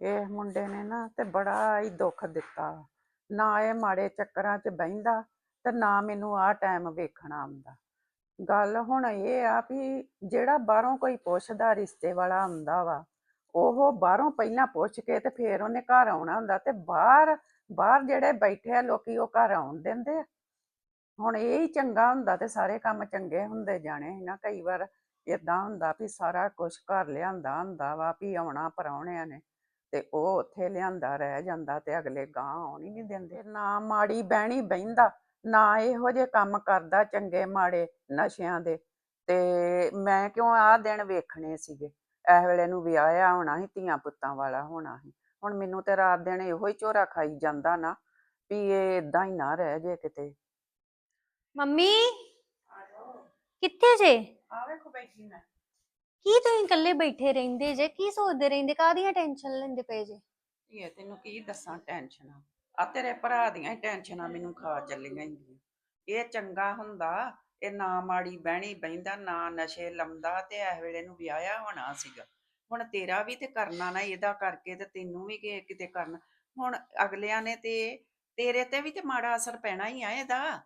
ਇਹ ਮੁੰਡੇ ਨੇ ਨਾ ਤੇ ਬੜਾ ਹੀ ਦੁੱਖ ਦਿੱਤਾ। ਨਾ ਇਹ ਮਾੜੇ ਚੱਕਰਾਂ 'ਚ ਬਹਿੰਦਾ ਤੇ ਨਾ ਮੈਨੂੰ ਆਹ ਟਾਈਮ ਵੇਖਣਾ ਆਉਂਦਾ। ਗੱਲ ਹੁਣ ਇਹ ਆ ਵੀ ਜਿਹੜਾ ਬਾਹਰੋਂ ਕੋਈ ਪੁੱਛਦਾ, ਰਿਸ਼ਤੇ ਵਾਲਾ ਆਉਂਦਾ ਵਾ, ਉਹ ਬਾਹਰੋਂ ਪਹਿਲਾਂ ਪੁੱਛ ਕੇ ਤੇ ਫੇਰ ਉਹਨੇ ਘਰ ਆਉਣਾ ਹੁੰਦਾ ਤੇ ਬਾਹਰ ਬਾਹਰ ਜਿਹੜੇ ਬੈਠੇ ਆ ਲੋਕੀ ਉਹ ਘਰ ਆਉਣ ਦਿੰਦੇ ਆ। ਹੁਣ ਇਹ ਹੀ ਚੰਗਾ ਹੁੰਦਾ ਤੇ ਸਾਰੇ ਕੰਮ ਚੰਗੇ ਹੁੰਦੇ ਜਾਣੇ ਸੀ ਨਾ। ਕਈ ਵਾਰ ਇਦਾਂ ਹੁੰਦਾ ਵੀ ਸਾਰਾ ਕੁਝ ਘਰ ਲਿਆਂਦਾ ਹੁੰਦਾ ਵਾ ਵੀ ਆਉਣਾ ਪਰਾਉਣਿਆਂ ਨੇ। ਤੇ ਉਹ ਉੱਥੇ ਲਿਆਂਦਾ ਰਹਿ ਜਾਂਦਾ ਤੇ ਅਗਲੇ ਗਾਂ ਆਉਣ ਹੀ ਨਹੀਂ ਦਿੰਦੇ। ਨਾ ਮਾੜੀ ਬਹਿਣੀ ਬਹਿੰਦਾ ਨਾ ਇਹੋ ਜਿਹੇ ਕੰਮ ਕਰਦਾ ਚੰਗੇ ਮਾੜੇ ਨਸ਼ਿਆਂ ਦੇ। ਤੇ ਮੈਂ ਕਿਉਂ ਆਹ ਦਿਨ ਵੇਖਣੇ ਸੀਗੇ? ਇਸ ਵੇਲੇ ਨੂੰ ਵਿਆਹਿਆ ਹੋਣਾ ਸੀ ਧੀਆਂ ਪੁੱਤਾਂ ਵਾਲਾ ਹੋਣਾ ਸੀ। ਹੁਣ ਮੈਨੂੰ ਤੇ ਰਾਤ ਦਿਨ ਇਹੋ ਹੀ ਝੋਰਾ ਖਾਈ ਜਾਂਦਾ ਨਾ ਵੀ ਇਹ ਇਦਾਂ ਹੀ ਨਾ ਰਹਿ ਜੇ ਕਿਤੇ। ਮੰਮੀ ਕਿੱਥੇ ਜੇ? ਆ ਵੇਖੋ ਬੈਠੀ ਮੈਂ। ਕੀ ਤੁਸੀਂ ਇਕੱਲੇ ਬੈਠੇ ਰਹਿੰਦੇ ਜੇ? ਕੀ ਸੋਚਦੇ ਰਹਿੰਦੇ? ਕਾਹਦੀਆਂ ਟੈਨਸ਼ਨ ਲੈਂਦੇ ਪਏ ਜੇ? ਇਹ ਤੈਨੂੰ ਕੀ ਦੱਸਾਂ ਟੈਨਸ਼ਨਾਂ ਆ ਤੇਰੇ ਭਰਾ ਦੀਆਂ ਹੀ ਟੈਨਸ਼ਨਾਂ ਮੈਨੂੰ ਖਾ ਚੱਲੀਆਂ ਈ ਇਹ ਚੰਗਾ ਹੁੰਦਾ, ਇਹ ਨਾ ਮਾੜੀ ਬਹਿਣੀ ਬਹਿੰਦਾ, ਨਾ ਨਸ਼ੇ ਲਾਉਂਦਾ ਤੇ ਇਸ ਵੇਲੇ ਨੂੰ ਵਿਆਹਿਆ ਹੋਣਾ ਸੀਗਾ। ਹੁਣ ਤੇਰਾ ਵੀ ਤੇ ਕਰਨਾ ਨਾ ਇਹਦਾ ਕਰਕੇ ਤੇ ਤੈਨੂੰ ਵੀ ਕਿ- ਕਿਤੇ ਕਰਨਾ। ਹੁਣ ਅਗਲਿਆਂ ਨੇ ਤੇ, ਤੇਰੇ ਤੇ ਵੀ ਤੇ ਮਾੜਾ ਅਸਰ ਪੈਣਾ ਹੀ ਆ ਇਹਦਾ।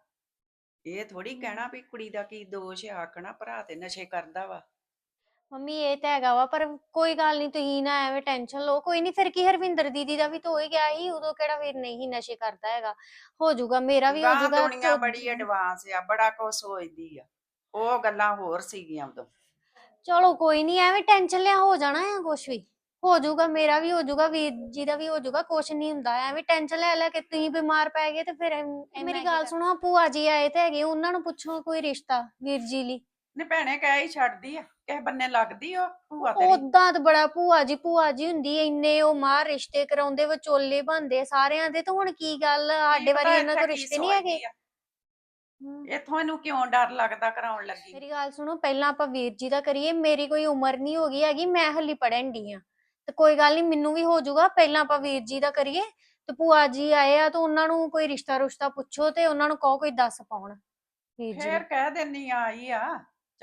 ਇਹ ਥੋੜੀ ਕਹਿਣਾ ਵੀ ਕੁੜੀ ਦਾ ਕੀ ਦੋਸ਼ ਆ, ਆਖਣਾ ਭਰਾ ਤੇ ਨਸ਼ੇ ਕਰਦਾ ਵਾ। ਮੰਮੀ ਇਹ ਤਾਂ ਹੈਗਾ ਵਾ ਪਰ ਕੋਈ ਗੱਲ ਨਹੀਂ ਤੁਸੀਂ ਨਾ ਐਵੇਂ ਟੈਨਸ਼ਨ ਲਓ। ਕੋਈ ਨਹੀਂ ਫਿਰ ਕੀ ਹਰਵਿੰਦਰ ਦੀਦੀ ਦਾ ਵੀ ਤਾਂ ਹੋ ਹੀ ਗਿਆ ਸੀ ਉਦੋਂ ਕਿਹੜਾ ਵੀਰ ਨਹੀਂ ਨਸ਼ੇ ਕਰਦਾ ਹੈਗਾ। ਹੋ ਜਾਊਗਾ ਮੇਰਾ ਵੀ ਹੋ ਜਾਊਗਾ ਦੁਨੀਆ ਬੜੀ ਐਡਵਾਂਸ ਆ ਬੜਾ ਕੁਝ ਸੋਚਦੀ ਆ। ਉਹ ਗੱਲਾਂ ਹੋਰ ਸੀਗੀਆਂ ਉਦੋਂ। ਚਲੋ ਕੋਈ ਨਹੀਂ ਐਵੇਂ ਟੈਨਸ਼ਨ ਲਿਆ ਹੋ ਜਾਣਾ ਹੈ ਕੁਛ ਵੀ। ਹੋ ਜਾਊਗਾ ਮੇਰਾ ਵੀ ਹੋ ਜਾਊਗਾ ਵੀਰ ਜੀ ਦਾ ਵੀ ਹੋ ਜਾਊਗਾ ਕੁਛ ਨਹੀਂ ਹੁੰਦਾ। ਐਵੇਂ ਟੈਨਸ਼ਨ ਲੈ ਲੈ ਕੇ ਤੁਸੀਂ ਬਿਮਾਰ ਪੈ ਗਏ ਤੇ ਫਿਰ ਮੇਰੀ ਗੱਲ ਸੁਣੋ ਭੂਆ ਜੀ ਆਏ ਤੇ ਹੈਗੇ ਉਹਨਾਂ ਨੂੰ ਪੁੱਛੋ ਕੋਈ ਰਿਸ਼ਤਾ ਵੀਰ ਜੀ ਲਈ। ਨੇ ਭੈਣੇ ਕਹਿ ਹੀ ਛੱਡਦੀ ਆ ਕਿਸੇ ਬੰਨੇ ਲੱਗਦੀ ਉਹ ਭੂਆ ਤੇਰੀ। ਉਦਾਂ ਤਾਂ ਬੜਾ ਭੂਆ ਜੀ ਭੂਆ ਜੀ ਹੁੰਦੀ ਐ ਇੰਨੇ ਉਹ ਮਾਰ ਰਿਸ਼ਤੇ ਕਰਾਉਂਦੇ ਵਿਚੋਲੇ ਬੰਦੇ ਸਾਰਿਆਂ ਦੇ ਤਾਂ ਹੁਣ ਕੀ ਗੱਲ ਸਾਡੇ ਵਾਰੀ ਇਹਨਾਂ ਤੋਂ ਕੀ ਰਿਸ਼ਤੇ ਨਹੀਂ ਹੈਗੇ। ਸੋਚਦੀ ਆ। ਇੱਥੋਂ ਇਹਨੂੰ ਕਿਉਂ ਡਰ ਲੱਗਦਾ ਕਰਾਉਣ ਲੱਗੀ? ਮੇਰੀ ਗੱਲ ਸੁਣੋ ਪਹਿਲਾਂ ਆਪਾਂ ਵੀਰ ਜੀ ਦਾ ਕਰੀਏ ਮੇਰੀ ਕੋਈ ਉਮਰ ਨਹੀਂ ਹੋ ਗਈ ਹੈਗੀ ਮੈਂ ਹਲੀ ਪੜਨ ਡਈ ਆ। ਤੇ ਕੋਈ ਗੱਲ ਨਹੀਂ ਮੈਨੂੰ ਵੀ ਹੋ ਜਾਊਗਾ ਪਹਿਲਾਂ ਆਪਾਂ ਵੀਰ ਜੀ ਦਾ ਕਰੀਏ ਤੇ ਭੂਆ ਜੀ ਆਏ ਆ ਤਾਂ ਉਹਨਾਂ ਨੂੰ ਕੋਈ ਰਿਸ਼ਤਾ ਰੁਸ਼ਤਾ ਪੁੱਛੋ ਤੇ ਉਹਨਾਂ ਨੂੰ ਕਹੋ ਕੋਈ ਦੱਸ ਪਾਉਣ ਵੀਰ ਜੀ ਫੇਰ। ਕਹਿ ਦਿੰਨੀ ਆ ਆਈ ਆ।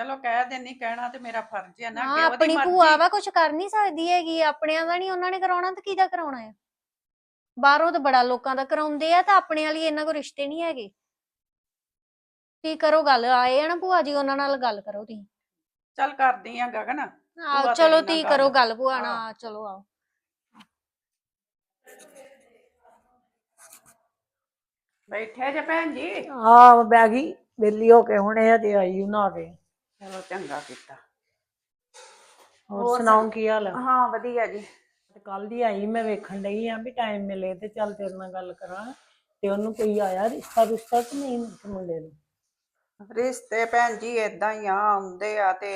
ਚਲੋ ਕਹਿ ਦਿੰਨੀ ਕਹਿਣਾ ਤੇ ਮੇਰਾ ਫਰਜ਼ ਆ ਨਾ ਹਾਂ ਕਿ ਉਹਦੀ ਆਪਣੀ ਮਰਜ਼ੀ। ਭੂਆ ਵਾ ਕੁਝ ਕਰ ਨਹੀਂ ਸਕਦੀ ਹੈਗੀ ਆਪਣਿਆਂ ਦਾ ਨਹੀਂ ਉਹਨਾਂ ਨੇ ਕਰਾਉਣਾ ਤੇ ਕਿਹਦਾ ਕਰਾਉਣਾ ਆ? ਬਾਹਰੋਂ ਤਾਂ ਬੜਾ ਲੋਕਾਂ ਦਾ ਕਰਾਉਂਦੇ ਆ ਤਾਂ ਆਪਣੇ ਵਾਲੀ ਇਹਨਾਂ ਕੋ ਰਿਸ਼ਤੇ ਨਹੀਂ ਹੈਗੇ। ਕੀ ਕਰੋ ਗੱਲ ਆਏ ਆ ਨਾ ਭੂਆ ਜੀ ਉਹਨਾਂ ਨਾਲ ਗੱਲ ਕਰੋ ਤੁਸੀਂ। ਚੱਲ ਕਰਦੀ ਆ ਗਗਨ ਆਓ ਤੇਰੀ ਚਲੋ ਤੁਸੀਂ ਗੱਲ। ਕਰੋ ਗੱਲ ਭੂਆ ਹਾਂ। ਨਾਲ ਚਲੋ ਆਓ। ਬੈਠੇ ਜੇ ਭੈਣ ਜੀ। ਆ ਬੈ ਗਈ ਵਿਹਲੀ ਹੋ ਕੇ ਹੁਣੇ ਅਜੇ ਆਈ ਨਾ ਕੇ ਚਲੋ ਚੰਗਾ ਕੀਤਾ। ਹੋਰ ਹੋਰ ਸੁਣਾਓ ਕੀ ਹਾਲ ਆ? ਹਾਂ ਵਧੀਆ ਜੀ। ਕੱਲ ਦੀ ਆਈ ਮੈਂ ਵੇਖਣ ਡਈ ਆ ਵੀ ਟਾਈਮ ਮਿਲੇ ਤੇ ਚੱਲ ਤੇਰੇ ਨਾਲ ਗੱਲ ਕਰਾਂ। ਤੇ ਉਹਨੂੰ ਕੋਈ ਆਇਆ ਰਿਸ਼ਤਾ ਰੁਸ਼ਤਾ ਕਿ ਨਹੀਂ ਮੁੰਡੇ ਨੂੰ? ਰਿਸ਼ਤੇ ਭੈਣ ਜੀ ਇਦਾਂ ਹੀ ਆ ਆਉਂਦੇ ਆ ਤੇ